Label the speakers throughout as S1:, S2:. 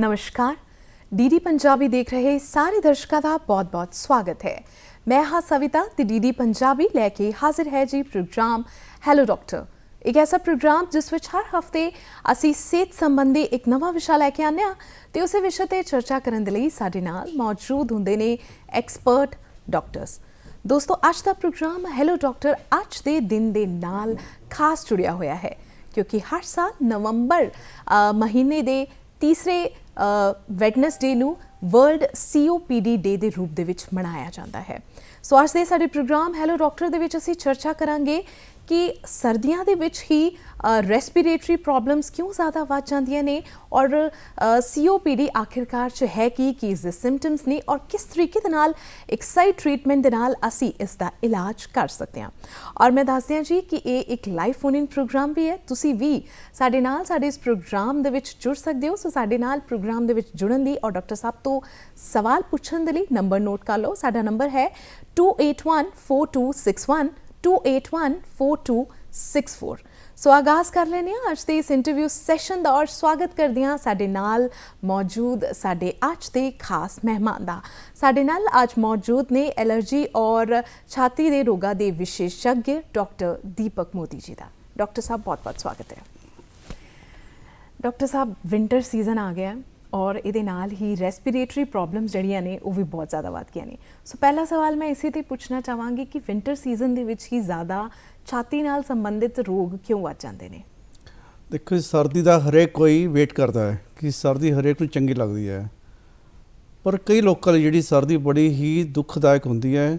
S1: ਨਮਸਕਾਰ ਡੀਡੀ ਪੰਜਾਬੀ ਦੇਖ ਰਹੇ ਸਾਰੇ ਦਰਸ਼ਕਾਂ ਦਾ ਬਹੁਤ-ਬਹੁਤ ਸਵਾਗਤ ਹੈ ਮੈਂ ਹਾਂ ਸਵਿਤਾ ਤੇ ਡੀਡੀ ਪੰਜਾਬੀ ਲੈ ਕੇ ਹਾਜ਼ਰ ਹੈ ਜੀ ਪ੍ਰੋਗਰਾਮ ਹੈਲੋ ਡਾਕਟਰ ਇੱਕ ਐਸਾ ਪ੍ਰੋਗਰਾਮ ਜਿਸ ਵਿੱਚ ਹਰ ਹਫ਼ਤੇ ਅਸੀਂ ਸਿਹਤ ਸੰਬੰਧੀ ਇੱਕ ਨਵਾਂ ਵਿਸ਼ਾ ਲੈ ਕੇ ਆਉਂਦੇ ਹਾਂ ਤੇ ਉਸੇ ਵਿਸ਼ੇ ਤੇ ਚਰਚਾ ਕਰਨ ਦੇ ਲਈ ਸਾਡੇ ਨਾਲ ਮੌਜੂਦ ਹੁੰਦੇ ਨੇ ਐਕਸਪਰਟ ਡਾਕਟਰਸ ਦੋਸਤੋ ਅੱਜ ਦਾ ਪ੍ਰੋਗਰਾਮ ਹੈਲੋ ਡਾਕਟਰ ਅੱਜ ਦੇ ਦਿਨ ਦੇ ਨਾਲ ਖਾਸ ਜੁੜਿਆ ਹੋਇਆ ਹੈ ਕਿਉਂਕਿ ਹਰ ਸਾਲ ਨਵੰਬਰ ਅ, ਮਹੀਨੇ ਦੇ ਤੀਸਰੇ ਵੈਡਨਸਡੇ ਨੂੰ ਵਰਲਡ ਸੀਓਪੀਡੀ ਡੇ ਦੇ ਰੂਪ ਦੇ ਵਿੱਚ ਮਨਾਇਆ ਜਾਂਦਾ ਹੈ। ਸੋ ਅੱਜ ਦੇ ਸਾਡੇ ਪ੍ਰੋਗਰਾਮ, ਹੈਲੋ, ਡਾਕਟਰ ਦੇ ਵਿੱਚ ਅਸੀਂ ਚਰਚਾ ਕਰਾਂਗੇ ਕਿ ਸਰਦੀਆਂ ਦੇ ਵਿੱਚ ਹੀ ਰੈਸਪੀਰੇਟਰੀ ਪ੍ਰੋਬਲਮਸ ਕਿਉਂ ਜ਼ਿਆਦਾ ਵੱਧ ਜਾਂਦੀਆਂ ਨੇ? ਔਰ ਸੀਓਪੀਡੀ ਆਖਿਰਕਾਰ ਚ ਹੈ ਕੀ ਕੀ ਇਸ ਦੇ ਸਿੰਪਟਮਸ ਨੇ? ਔਰ ਕਿਸ ਤਰੀਕੇ ਦੇ ਨਾਲ ਇੱਕ ਸਹੀ ਟ੍ਰੀਟਮੈਂਟ ਦੇ ਨਾਲ ਅਸੀਂ ਇਸ ਦਾ ਇਲਾਜ ਕਰ ਸਕਦੇ ਹਾਂ? ਔਰ ਮੈਂ ਦੱਸਦੀ ਹਾਂ ਜੀ ਕਿ ਇਹ ਇੱਕ ਲਾਈਵ ਫੋਨ ਇਨ ਪ੍ਰੋਗਰਾਮ ਵੀ ਹੈ। ਤੁਸੀਂ ਵੀ ਸਾਡੇ ਨਾਲ ਸਾਡੇ ਇਸ ਪ੍ਰੋਗਰਾਮ ਦੇ ਵਿੱਚ ਜੁੜ ਸਕਦੇ ਹੋ। ਸੋ ਸਾਡੇ ਨਾਲ ਪ੍ਰੋਗਰਾਮ ਦੇ ਵਿੱਚ ਜੁੜਨ ਲਈ ਔਰ ਡਾਕਟਰ ਸਾਹਿਬ ਤੋਂ ਸਵਾਲ ਪੁੱਛਣ ਦੇ ਲਈ ਨੰਬਰ ਨੋਟ ਕਰ ਲਓ। ਸਾਡਾ ਨੰਬਰ ਹੈ 281426 281426 ਸੋ ਆਗਾਜ਼ ਕਰ ਲੈਨੇ ਆ ਅੱਜ ਦੇ ਇਸ ਇੰਟਰਵਿਊ ਸੈਸ਼ਨ ਦਾ ਔਰ ਸਵਾਗਤ ਕਰਦੇ ਆ ਸਾਡੇ ਨਾਲ ਮੌਜੂਦ ਸਾਡੇ ਅੱਜ ਦੇ ਖਾਸ ਮਹਿਮਾਨ ਦਾ ਸਾਡੇ ਨਾਲ ਅੱਜ ਮੌਜੂਦ ਨੇ ਐਲਰਜੀ ਔਰ ਛਾਤੀ ਦੇ ਰੋਗਾਂ ਦੇ ਵਿਸ਼ੇਸ਼ੱਗ ਡਾਕਟਰ ਦੀਪਕ ਮੋਦੀ ਜੀ ਦਾ ਡਾਕਟਰ ਸਾਹਿਬ ਬਹੁਤ ਬਹੁਤ ਸਵਾਗਤ ਹੈ ਡਾਕਟਰ ਸਾਹਿਬ ਵਿంటర్ ਸੀਜ਼ਨ ਆ ਗਿਆ ਹੈ ਔਰ ਇਹਦੇ ਨਾਲ ਹੀ ਰੈਸਪੀਰੇਟਰੀ ਪ੍ਰੋਬਲਮਸ ਜਿਹੜੀਆਂ ਨੇ ਉਹ ਵੀ ਬਹੁਤ ਜ਼ਿਆਦਾ ਵੱਧ ਗਈਆਂ ਨੇ। ਸੋ ਪਹਿਲਾ ਸਵਾਲ ਮੈਂ ਇਸੇ ਤੇ ਪੁੱਛਣਾ ਚਾਹਾਂਗੀ ਕਿ ਵਿంటర్ ਸੀਜ਼ਨ ਦੇ ਵਿੱਚ ਹੀ ਜ਼ਿਆਦਾ ਛਾਤੀ ਨਾਲ ਸੰਬੰਧਿਤ ਰੋਗ ਕਿਉਂ ਵੱਧ ਜਾਂਦੇ ਨੇ?
S2: ਦੇਖੋ ਸਰਦੀ ਦਾ ਹਰੇਕ ਕੋਈ ਵੇਟ ਕਰਦਾ ਹੈ ਕਿ ਸਰਦੀ ਹਰੇਕ ਨੂੰ ਚੰਗੀ ਲੱਗਦੀ ਹੈ। ਪਰ ਕਈ ਲੋਕਾਂ ਲਈ ਜਿਹੜੀ ਸਰਦੀ ਬੜੀ ਹੀ ਦੁੱਖਦਾਇਕ ਹੁੰਦੀ ਹੈ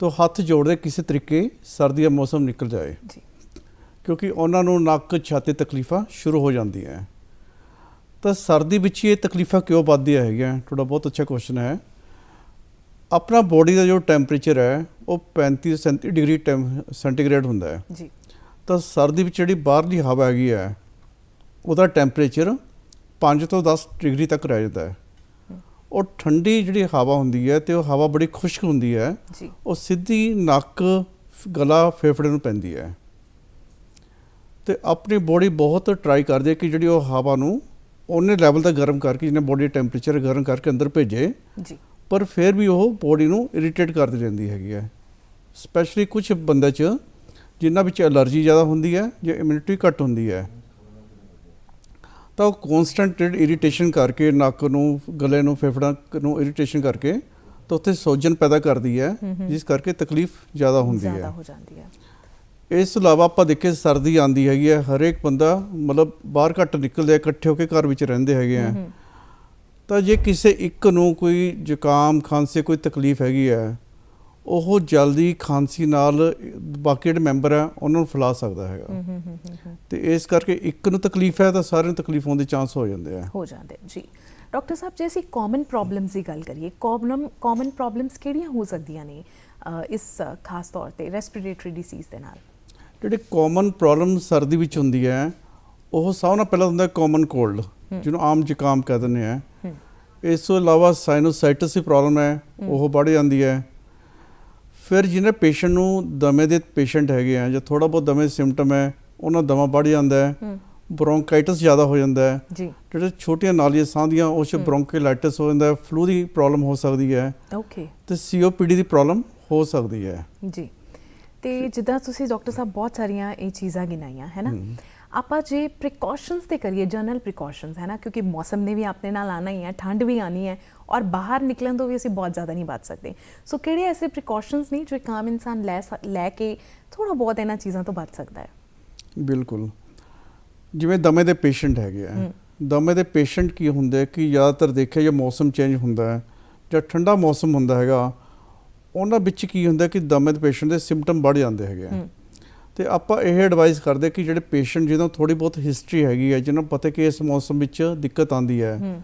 S2: ਤਾਂ ਹੱਥ ਜੋੜਦੇ ਕਿਸੇ ਤਰੀਕੇ ਸਰਦੀ ਦਾ ਮੌਸਮ ਨਿਕਲ ਜਾਏ।
S1: ਜੀ।
S2: ਕਿਉਂਕਿ ਉਹਨਾਂ ਨੂੰ ਨੱਕ ਛਾਤੀ ਤਕਲੀਫਾਂ ਸ਼ੁਰੂ ਹੋ ਜਾਂਦੀਆਂ ਤਾਂ ਸਰਦੀ ਵਿੱਚ ਇਹ ਤਕਲੀਫਾਂ ਕਿਉਂ ਵੱਧਦੀਆਂ ਹੈਗੀਆਂ? ਤੁਹਾਡਾ ਬਹੁਤ ਅੱਛਾ ਕੁਐਸਚਨ ਹੈ। ਆਪਣਾ ਬੋਡੀ ਦਾ ਜੋ ਟੈਂਪਰੇਚਰ ਹੈ ਉਹ 35 37 ਡਿਗਰੀ ਸੈਂਟੀਗ੍ਰੇਡ ਹੁੰਦਾ ਹੈ।
S1: ਜੀ।
S2: ਤਾਂ ਸਰਦੀ ਵਿੱਚ ਜਿਹੜੀ ਬਾਹਰਲੀ ਹਵਾ ਹੈਗੀ ਹੈ ਉਹਦਾ ਟੈਂਪਰੇਚਰ 5 ਤੋਂ 10 ਡਿਗਰੀ ਤੱਕ ਰਹਿ ਜਾਂਦਾ ਹੈ। ਉਹ ਠੰਡੀ ਜਿਹੜੀ ਹਵਾ ਹੁੰਦੀ ਹੈ ਤੇ ਉਹ ਹਵਾ ਬੜੀ ਖੁਸ਼ਕ ਹੁੰਦੀ ਹੈ
S1: ਜੀ।
S2: ਉਹ ਸਿੱਧੀ ਨੱਕ ਗਲਾ ਫੇਫੜੇ ਨੂੰ ਪੈਂਦੀ ਹੈ। ਤੇ ਆਪਣੀ ਬੋਡੀ ਬਹੁਤ ਟਰਾਈ ਕਰਦੀ ਹੈ ਕਿ ਜਿਹੜੀ ਉਹ ਹਵਾ ਨੂੰ ਉਹਨੇ ਲੈਵਲ ਤੱਕ ਗਰਮ ਕਰਕੇ ਜਿਹਨੇ ਬੋਡੀ ਟੈਂਪਰੇਚਰ ਗਰਮ ਕਰਕੇ ਅੰਦਰ ਭੇਜੇ
S1: ਜੀ।
S2: ਪਰ ਫਿਰ ਵੀ ਉਹ ਬੋਡੀ ਨੂੰ ਇਰੀਟੇਟ ਕਰਦੀ ਰਹਿੰਦੀ ਹੈਗੀ ਹੈ। ਸਪੈਸ਼ਲੀ ਕੁਝ ਬੰਦੇ 'ਚ ਜਿਨ੍ਹਾਂ ਵਿੱਚ ਐਲਰਜੀ ਜ਼ਿਆਦਾ ਹੁੰਦੀ ਹੈ ਜਾਂ ਇਮਿਊਨਿਟੀ ਘੱਟ ਹੁੰਦੀ ਹੈ ਤਾਂ ਉਹ ਕਨਸਟੈਂਟ ਇਰੀਟੇਸ਼ਨ ਕਰਕੇ ਨੱਕ ਨੂੰ ਗਲੇ ਨੂੰ ਫੇਫੜਾਂ ਨੂੰ ਇਰੀਟੇਸ਼ਨ ਕਰਕੇ ਤਾਂ ਉੱਥੇ ਸੋਜਨ ਪੈਦਾ ਕਰਦੀ ਹੈ ਜਿਸ ਕਰਕੇ ਤਕਲੀਫ ਜ਼ਿਆਦਾ ਹੁੰਦੀ
S1: ਜ਼ਿਆਦਾ
S2: ਹੈ
S1: ਹੋ ਜਾਂਦੀ ਹੈ।
S2: ਇਸ ਤੋਂ ਇਲਾਵਾ ਆਪਾਂ ਦੇਖੇ ਸਰਦੀ ਆਂਦੀ ਹੈਗੀ ਹੈ ਹਰੇਕ ਬੰਦਾ ਮਤਲਬ ਬਾਹਰ ਘੱਟ ਨਿਕਲਦੇ ਇਕੱਠੇ ਹੋ ਕੇ ਘਰ ਵਿੱਚ ਰਹਿੰਦੇ ਹੈਗੇ ਆ। ਤਾਂ ਜੇ ਕਿਸੇ ਇੱਕ ਨੂੰ ਕੋਈ ਜ਼ੁਕਾਮ ਖਾਂਸੀ ਕੋਈ ਤਕਲੀਫ ਹੈਗੀ ਹੈ ਉਹ ਜਲਦੀ ਖਾਂਸੀ ਨਾਲ ਬਾਕੀ ਜਿਹੜੇ ਮੈਂਬਰ ਆ ਉਹਨਾਂ ਨੂੰ ਫੈਲਾ ਸਕਦਾ ਹੈਗਾ। ਤੇ ਇਸ ਕਰਕੇ ਇੱਕ ਨੂੰ ਤਕਲੀਫ ਹੈ ਤਾਂ ਸਾਰਿਆਂ ਨੂੰ ਤਕਲੀਫ ਹੋਣ ਦੇ ਚਾਂਸ ਹੋ ਜਾਂਦੇ ਆ।
S1: ਹੋ ਜਾਂਦੇ ਜੀ। ਡਾਕਟਰ ਸਾਹਿਬ ਜੇ ਅਸੀਂ ਕਾਮਨ ਪ੍ਰੋਬਲਮਸ ਦੀ ਗੱਲ ਕਰੀਏ ਕਾਮਨ ਕਾਮਨ ਪ੍ਰੋਬਲਮਸ ਕਿਹੜੀਆਂ ਹੋ ਸਕਦੀਆਂ ਨੇ ਇਸ ਖਾਸ ਤੌਰ ਤੇ ਰੈਸਪੀਰੇਟਰੀ ਡਿਸੀਜ਼ ਦੇ ਨਾਲ?
S2: ਜਿਹੜੀ ਕਾਮਨ ਪ੍ਰੋਬਲਮ ਸਰਦੀ ਵਿੱਚ ਹੁੰਦੀ ਹੈ ਉਹ ਸਭ ਤੋਂ ਪਹਿਲਾਂ ਹੁੰਦਾ ਕਾਮਨ ਕੋਲਡ ਜਿਹਨੂੰ ਆਮ ਜ਼ੁਕਾਮ ਕਹਿ ਦਿੰਦੇ ਆ। ਇਸ ਤੋਂ ਇਲਾਵਾ ਸਾਈਨੋਸਾਈਟਿਸ ਦੀ ਪ੍ਰੋਬਲਮ ਹੈ ਉਹ ਵੱਧ ਜਾਂਦੀ ਹੈ। ਫਿਰ ਜਿਹਨੇ ਪੇਸ਼ੈਂਟ ਨੂੰ ਦਮੇ ਦੇ ਪੇਸ਼ੈਂਟ ਹੈਗੇ ਆ ਜਾਂ ਥੋੜਾ ਬਹੁਤ ਦਮੇ ਸਿੰਪਟਮ ਹੈ ਉਹਨਾਂ ਦਾ ਦਮਾ ਵੱਧ ਜਾਂਦਾ ਹੈ। ਬ੍ਰੌਂਕਾਈਟਿਸ ਜ਼ਿਆਦਾ ਹੋ ਜਾਂਦਾ ਹੈ।
S1: ਜੀ।
S2: ਜਿਹੜੇ ਛੋਟੀਆਂ ਨਾਲੀਆਂ ਸਾਹ ਦੀਆਂ ਉਹ 'ਚ ਬ੍ਰੌਂਕਾਈਲਾਈਟਿਸ ਹੋ ਜਾਂਦਾ ਹੈ। ਫਲੂ ਦੀ ਪ੍ਰੋਬਲਮ ਹੋ ਸਕਦੀ ਹੈ।
S1: ਓਕੇ
S2: ਤੇ ਸੀਓਪੀਡੀ ਦੀ ਪ੍ਰੋਬਲਮ ਹੋ ਸਕਦੀ ਹੈ।
S1: ਜੀ। ਤੇ ਜਿੱਦਾਂ ਤੁਸੀਂ ਡਾਕਟਰ ਸਾਹਿਬ ਬਹੁਤ ਸਾਰੀਆਂ ਇਹ ਚੀਜ਼ਾਂ ਗਿਣਾਈਆਂ ਹੈ ਨਾ? ਆਪਾਂ ਜੇ ਪ੍ਰੀਕਾਸ਼ਨਸ ਤੇ ਕਰੀਏ ਜਨਰਲ ਪ੍ਰੀਕਾਸ਼ਨਸ ਹੈ ਨਾ? ਕਿਉਂਕਿ ਮੌਸਮ ਨੇ ਵੀ ਆਪਣੇ ਨਾਲ ਆਣਾ ਹੀ ਹੈ ਠੰਡ ਵੀ ਆਣੀ ਹੈ ਔਰ ਬਾਹਰ ਨਿਕਲਣ ਤੋਂ ਵੀ ਅਸੀਂ ਬਹੁਤ ਜ਼ਿਆਦਾ ਨਹੀਂ ਬਚ ਸਕਦੇ। ਸੋ ਕਿਹੜੇ ਐਸੇ ਪ੍ਰੀਕਾਸ਼ਨਸ ਨੇ ਜੋ ਇੱਕ ਆਮ ਇਨਸਾਨ ਲੈ ਲੈ ਕੇ ਥੋੜਾ ਬਹੁਤ ਇਹਨਾਂ ਚੀਜ਼ਾਂ ਤੋਂ ਬਚ ਸਕਦਾ ਹੈ?
S2: ਬਿਲਕੁਲ। ਜਿਵੇਂ ਦਮੇ ਦੇ ਪੇਸ਼ੈਂਟ ਹੈਗੇ ਆ। ਦਮੇ ਦੇ ਪੇਸ਼ੈਂਟ ਕੀ ਹੁੰਦੇ ਕਿ ਜ਼ਿਆਦਾਤਰ ਦੇਖਿਆ ਜੇ ਮੌਸਮ ਚੇਂਜ ਹੁੰਦਾ ਹੈ ਜਾਂ ਠੰਡਾ ਮੌਸਮ ਹੁੰਦਾ ਹੈਗਾ ਉਹਨਾਂ ਵਿੱਚ ਕੀ ਹੁੰਦਾ ਕਿ ਦਮੇ ਦੇ ਪੇਸ਼ੈਂਟ ਦੇ ਸਿੰਪਟਮ ਵੱਧ ਜਾਂਦੇ ਹੈਗੇ ਆ। ਤੇ ਆਪਾਂ ਇਹ ਐਡਵਾਈਸ ਕਰਦੇ ਕਿ ਜਿਹੜੇ ਪੇਸ਼ੈਂਟ ਜਿਹਨਾਂ ਥੋੜੀ ਬਹੁਤ ਹਿਸਟਰੀ ਹੈਗੀ ਹੈ ਜਿਹਨਾਂ ਨੂੰ ਪਤਾ ਕਿ ਇਸ ਮੌਸਮ ਵਿੱਚ ਦਿੱਕਤ ਆਂਦੀ ਹੈ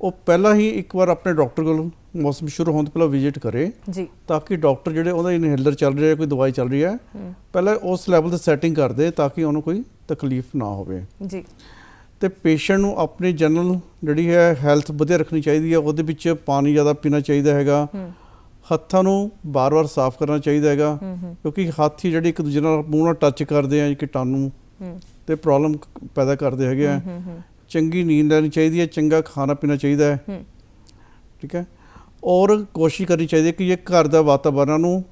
S2: ਉਹ ਪਹਿਲਾਂ ਹੀ ਇੱਕ ਵਾਰ ਆਪਣੇ ਡਾਕਟਰ ਕੋਲ ਮੌਸਮ ਸ਼ੁਰੂ ਹੋਣ ਤੋਂ ਪਹਿਲਾਂ ਵਿਜ਼ਿਟ ਕਰੇ
S1: ਜੀ।
S2: ਤਾਂ ਕਿ ਡਾਕਟਰ ਜਿਹੜੇ ਉਹਦਾ ਇਨਹੇਲਰ ਚੱਲ ਰਿਹਾ ਕੋਈ ਦਵਾਈ ਚੱਲ ਰਹੀ ਹੈ ਪਹਿਲਾਂ ਉਸ ਲੈਵਲ ਤੇ ਸੈਟਿੰਗ ਕਰ ਦੇ ਤਾਂ ਕਿ ਉਹਨੂੰ ਕੋਈ ਤਕਲੀਫ ਨਾ ਹੋਵੇ।
S1: ਜੀ।
S2: ਤੇ ਪੇਸ਼ੈਂਟ ਨੂੰ ਆਪਣੀ ਜਨਰਲ ਜਿਹੜੀ ਹੈ ਹੈਲਥ ਵਧੀਆ ਰੱਖਣੀ ਚਾਹੀਦੀ ਹੈ ਉਹਦੇ ਵਿੱਚ ਪਾਣੀ ਜ਼ਿਆਦਾ ਪੀਣਾ ਚਾਹੀਦਾ ਹੈਗਾ। ਹੱਥਾਂ ਨੂੰ ਬਾਰ-ਬਾਰ ਸਾਫ਼ ਕਰਨਾ ਚਾਹੀਦਾ ਹੈਗਾ ਕਿਉਂਕਿ ਹੱਥ ਹੀ ਜਿਹੜੇ ਇੱਕ ਦੂਜੇ ਨਾਲ ਮੂੰਹ ਨਾਲ ਟੱਚ ਕਰਦੇ ਆ ਕੀਟਾਣੂ ਤੇ ਪ੍ਰੋਬਲਮ ਪੈਦਾ ਕਰਦੇ ਹੈਗੇ ਆ। ਚੰਗੀ ਨੀਂਦ ਲੈਣੀ ਚਾਹੀਦੀ ਹੈ ਚੰਗਾ ਖਾਣਾ ਪੀਣਾ ਚਾਹੀਦਾ ਹੈ। ਠੀਕ ਹੈ? ਔਰ ਕੋਸ਼ਿਸ਼ ਕਰਨੀ ਚਾਹੀਦੀ ਹੈ ਕਿ ਇਹ ਘਰ ਦਾ ਵਾਤਾਵਰਣ ਨੂੰ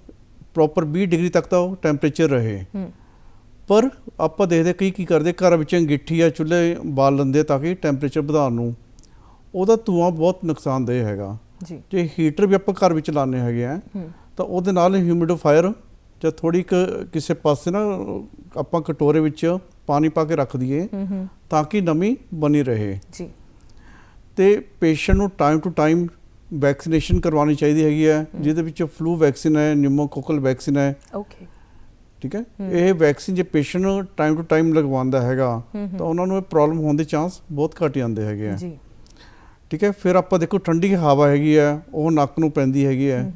S2: ਪ੍ਰੋਪਰ 20 ਡਿਗਰੀ ਤੱਕ ਦਾ ਉਹ ਟੈਂਪਰੇਚਰ ਰਹੇ। ਪਰ ਆਪਾਂ ਦੇਖਦੇ ਕਈ ਕੀ ਕਰਦੇ ਘਰ ਵਿੱਚ ਅੰਗੀਠੀ ਜਾਂ ਚੁੱਲ੍ਹੇ ਬਾਲ ਲੈਂਦੇ ਤਾਂ ਕਿ ਟੈਂਪਰੇਚਰ ਵਧਾਉਣ ਨੂੰ। ਉਹਦਾ ਧੂਆਂ ਬਹੁਤ ਨੁਕਸਾਨਦੇਹ ਹੈਗਾ।
S1: ਜੀ।
S2: ਜੇ ਹੀਟਰ ਵੀ ਆਪਾਂ ਘਰ ਵਿੱਚ ਲਾਉਂਦੇ ਹੈਗੇ ਆ। ਤਾਂ ਉਹਦੇ ਨਾਲ ਹਿਊਮਿਡੀਫਾਇਰ ਜਾਂ ਥੋੜੀ ਕਿਸੇ ਪਾਸੇ ਨਾ ਆਪਾਂ ਕਟੋਰੇ ਵਿੱਚ ਪਾਣੀ ਪਾ ਕੇ ਰੱਖ ਦਈਏ ਤਾਂ ਕਿ ਨਮੀ ਬਣੀ ਰਹੇ।
S1: ਜੀ।
S2: ਤੇ ਪੇਸ਼ੈਂਟ ਨੂੰ ਟਾਈਮ ਟੂ ਟਾਈਮ ਵੈਕਸੀਨੇਸ਼ਨ ਕਰਵਾਉਣੀ ਚਾਹੀਦੀ ਹੈਗੀ ਹੈ। ਜਿਹਦੇ ਵਿੱਚ ਫਲੂ ਵੈਕਸੀਨ ਹੈ ਨਿਊਮੋਕੋਕਲ ਵੈਕਸੀਨ ਹੈ।
S1: ਓਕੇ
S2: ਠੀਕ ਹੈ? ਇਹ ਵੈਕਸੀਨ ਜੇ ਪੇਸ਼ੈਂਟ ਨੂੰ ਟਾਈਮ ਟੂ ਟਾਈਮ ਲਗਵਾਉਂਦਾ ਹੈਗਾ ਤਾਂ ਉਹਨਾਂ ਨੂੰ ਇਹ ਪ੍ਰੋਬਲਮ ਹੋਣ ਦੇ ਚਾਂਸ ਬਹੁਤ ਘੱਟ ਜਾਂਦੇ ਹੈਗੇ ਆ।
S1: ਜੀ।
S2: ਠੀਕ ਹੈ ਫਿਰ ਆਪਾਂ ਦੇਖੋ ਠੰਡੀ ਹਵਾ ਹੈਗੀ ਹੈ ਉਹ ਨੱਕ ਨੂੰ ਪੈਂਦੀ ਹੈਗੀ ਹੈ।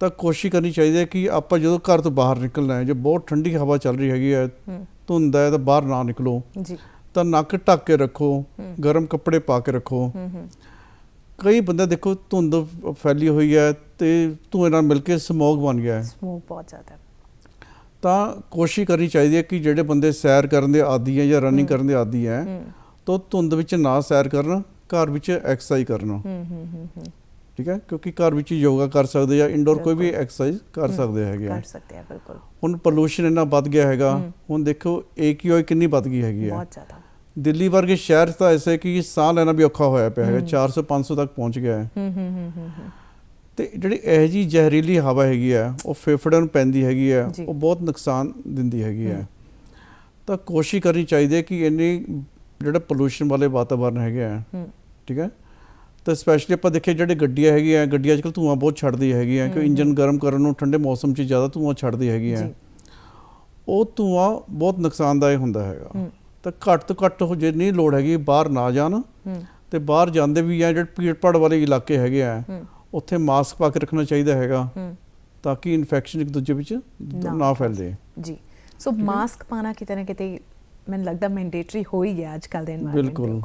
S2: ਤਾਂ ਕੋਸ਼ਿਸ਼ ਕਰਨੀ ਚਾਹੀਦੀ ਹੈ ਕਿ ਆਪਾਂ ਜਦੋਂ ਘਰ ਤੋਂ ਬਾਹਰ ਨਿਕਲਣਾ ਹੈ ਜੇ ਬਹੁਤ ਠੰਡੀ ਹਵਾ ਚੱਲ ਰਹੀ ਹੈਗੀ ਹੈ ਧੁੰਦ ਹੈ ਤਾਂ ਬਾਹਰ ਨਾ ਨਿਕਲੋ।
S1: ਜੀ।
S2: ਤਾਂ ਨੱਕ ਢੱਕ ਕੇ ਰੱਖੋ ਗਰਮ ਕੱਪੜੇ ਪਾ ਕੇ ਰੱਖੋ। ਕਈ ਬੰਦੇ ਦੇਖੋ ਧੁੰਦ ਫੈਲੀ ਹੋਈ ਹੈ ਤੇ ਧੂਏ ਨਾਲ ਮਿਲ ਕੇ ਸਮੋਗ ਬਣ ਗਿਆ ਹੈ।
S1: ਸਮੋਕ ਬਹੁਤ ਜ਼ਿਆਦਾ
S2: ਤਾਂ ਕੋਸ਼ਿਸ਼ ਕਰਨੀ ਚਾਹੀਦੀ ਹੈ ਕਿ ਜਿਹੜੇ ਬੰਦੇ ਸੈਰ ਕਰਨ ਦੇ ਆਦੀ ਹੈ ਜਾਂ ਰਨਿੰਗ ਕਰਨ ਦੇ ਆਦੀ ਹੈ ਤਾਂ ਧੁੰਦ ਵਿੱਚ ਨਾ ਸੈਰ ਕਰਨ। ਘਰ ਵਿੱਚ ਐਕਸਰਸਾਈਜ਼ ਕਰਨ
S1: ਹੂੰ ਹੂੰ ਹੂੰ ਹੂੰ
S2: ਠੀਕ ਹੈ ਕਿਉਂਕਿ ਘਰ ਵਿੱਚ ਯੋਗਾ ਕਰ ਸਕਦੇ ਜਾਂ ਇੰਡੋਰ ਕੋਈ ਵੀ। ਐਕਸਰਸਾਈਜ਼ ਕਰ ਸਕਦੇ ਹੈਗੇ ਆ
S1: ਕਰ ਸਕਦੇ ਆ ਬਿਲਕੁਲ
S2: ਹੁਣ ਪੋਲੂਸ਼ਨ ਇੰਨਾ ਵੱਧ ਗਿਆ ਹੈਗਾ
S1: ਹੂੰ।
S2: ਹੁਣ ਦੇਖੋ AQI ਕਿੰਨੀ ਵੱਧ ਗਈ ਹੈਗੀ ਹੈ
S1: ਬਹੁਤ ਜ਼ਿਆਦਾ
S2: ਦਿੱਲੀ ਵਰਗੇ ਸ਼ਹਿਰ ਤਾਂ ਐਸੇ ਕਿ ਸਾਹ ਲੈਣਾ ਵੀ ਔਖਾ ਹੋਇਆ ਪਿਆ ਹੈਗਾ
S1: ਹੂੰ।
S2: 400 500 ਤੱਕ ਪਹੁੰਚ ਗਿਆ ਹੈ
S1: ਹੂੰ ਹੂੰ ਹੂੰ ਹੂੰ ਹੂੰ
S2: ਤੇ ਜਿਹੜੀ ਇਹ ਜੀ ਜ਼ਹਿਰੀਲੀ ਹਵਾ ਹੈਗੀ ਆ ਉਹ ਫੇਫੜਿਆਂ ਨੂੰ ਪੈਂਦੀ ਹੈਗੀ ਆ। ਉਹ ਬਹੁਤ ਨੁਕਸਾਨ ਦਿੰਦੀ ਹੈਗੀ ਆ
S1: ਹੂੰ।
S2: ਤਾਂ ਕੋਸ਼ਿਸ਼ ਕਰਨੀ ਚਾਹੀਦੀ ਹੈ ਕਿ ਇੰਨੀ ਜਿਹੜਾ ਪੋਲੂਸ਼ਨ ਵਾਲੇ ਵਾਤਾਵਰਨ ਹੈਗੇ ਆ
S1: ਹੂੰ।
S2: ਠੀਕ ਹੈ? ਤਾਂ ਸਪੈਸ਼ਲੀ ਆਪਾਂ ਦੇਖੇ ਜਿਹੜੇ ਗੱਡੀਆਂ ਹੈਗੀਆਂ ਗੱਡੀਆਂ ਅੱਜਕੱਲ ਧੂਆਂ ਬਹੁਤ ਛੱਡਦੀ ਹੈਗੀਆਂ ਕਿ
S1: ਹੂੰ,
S2: ਇੰਜਨ
S1: ਹੂੰ।
S2: ਗਰਮ ਕਰਨ ਨੂੰ ਠੰਡੇ ਮੌਸਮ 'ਚ ਜ਼ਿਆਦਾ ਧੂਆਂ ਛੱਡਦੀ ਹੈਗੀਆਂ।
S1: ਜੀ।
S2: ਉਹ ਧੂਆਂ ਬਹੁਤ ਨੁਕਸਾਨਦਾਇਕ ਹੁੰਦਾ ਹੈਗਾ।
S1: ਹੂੰ।
S2: ਤਾਂ ਘੱਟ ਤੋਂ ਘੱਟ ਉਹ ਜੇ ਨਹੀਂ ਲੋੜ ਹੈਗੀ ਬਾਹਰ ਨਾ ਜਾਣ
S1: ਹੂੰ।
S2: ਤੇ ਬਾਹਰ ਜਾਂਦੇ ਵੀ ਆ ਜਿਹੜੇ ਭਾੜ ਵਾਲੇ ਇਲਾਕੇ ਹੈਗੇ ਆ
S1: ਹੂੰ।
S2: ਉੱਥੇ ਮਾਸਕ ਪਾ ਕੇ ਰੱਖਣਾ ਚਾਹੀਦਾ ਹੈਗਾ
S1: ਹੂੰ।
S2: ਤਾਂ ਕਿ ਇਨਫੈਕਸ਼ਨ ਇੱਕ ਦੂਜੇ ਵਿੱਚ
S1: ਨਾ
S2: ਨਾ ਫੈਲੇ।
S1: ਜੀ। ਸੋ ਮਾਸਕ ਪਾਣਾ ਕਿਤੇ ਨਾ ਕਿਤੇ ਮੈਨੂੰ ਲੱਗਦਾ ਮੈਂਡੇਟਰੀ ਹੋ ਹੀ ਗਿਆ ਅੱਜ ਦੇ এনवायरमेंट ਦੇ ਅਕੋਰਡਿੰਗ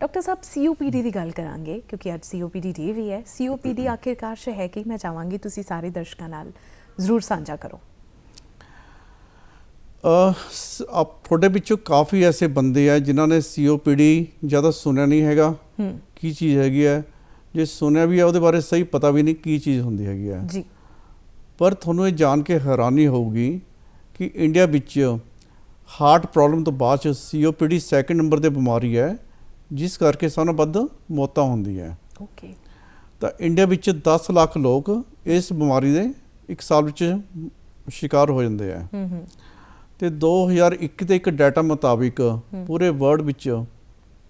S1: ਡਾਕਟਰ ਸਾਹਿਬ ਸੀਓਪੀਡੀ ਦੀ ਗੱਲ ਕਰਾਂਗੇ ਕਿਉਂਕਿ ਅੱਜ ਸੀਓਪੀਡੀ ਡੇ ਵੀ ਹੈ। ਸੀਓਪੀਡੀ ਆਖਿਰਕਾਰ ਸ਼ ਹੈ ਕਿ? ਮੈਂ ਚਾਹਾਂਗੀ ਤੁਸੀਂ ਸਾਰੇ ਦਰਸ਼ਕਾਂ ਨਾਲ ਜ਼ਰੂਰ ਸਾਂਝਾ ਕਰੋ।
S2: ਅਹ ਸ- ਵਿੱਚੋਂ ਕਾਫੀ ਐਸੇ ਬੰਦੇ ਆ ਜਿਨ੍ਹਾਂ ਨੇ ਸੀਓਪੀਡੀ ਜ਼ਿਆਦਾ ਸੁਣਿਆ ਨਹੀਂ ਹੈਗਾ। ਕੀ ਚੀਜ਼ ਹੈਗੀ ਹੈ? ਜੇ ਸੁਣਿਆ ਵੀ ਹੈ ਉਹਦੇ ਬਾਰੇ ਸਹੀ ਪਤਾ ਵੀ ਨਹੀਂ ਕੀ ਚੀਜ਼ ਹੁੰਦੀ ਹੈਗੀ ਹੈ।
S1: ਜੀ।
S2: ਪਰ ਤੁਹਾਨੂੰ ਇਹ ਜਾਣ ਕੇ ਹੈਰਾਨੀ ਹੋਊਗੀ ਕਿ ਇੰਡੀਆ ਵਿੱਚ ਹਾਰਟ ਪ੍ਰੋਬਲਮ ਤੋਂ ਬਾਅਦ ਚ ਸੀਓਪੀਡੀ ਸੈਕੰਡ ਨੰਬਰ ਤੇ ਬਿਮਾਰੀ ਹੈ ਜਿਸ ਕਰਕੇ ਸਭ ਨਾਲੋਂ ਵੱਧ ਮੌਤਾਂ ਹੁੰਦੀ ਹੈ।
S1: ਓਕੇ
S2: ਤਾਂ ਇੰਡੀਆ ਵਿੱਚ 10 ਲੱਖ ਲੋਕ ਇਸ ਬਿਮਾਰੀ ਦੇ ਇੱਕ ਸਾਲ ਵਿੱਚ ਸ਼ਿਕਾਰ ਹੋ ਜਾਂਦੇ ਆ
S1: ਹੂੰ ਹੂੰ।
S2: ਤੇ 2021 ਦੇ ਇੱਕ ਡਾਟਾ ਮੁਤਾਬਿਕ ਪੂਰੇ ਵਰਲਡ ਵਿੱਚ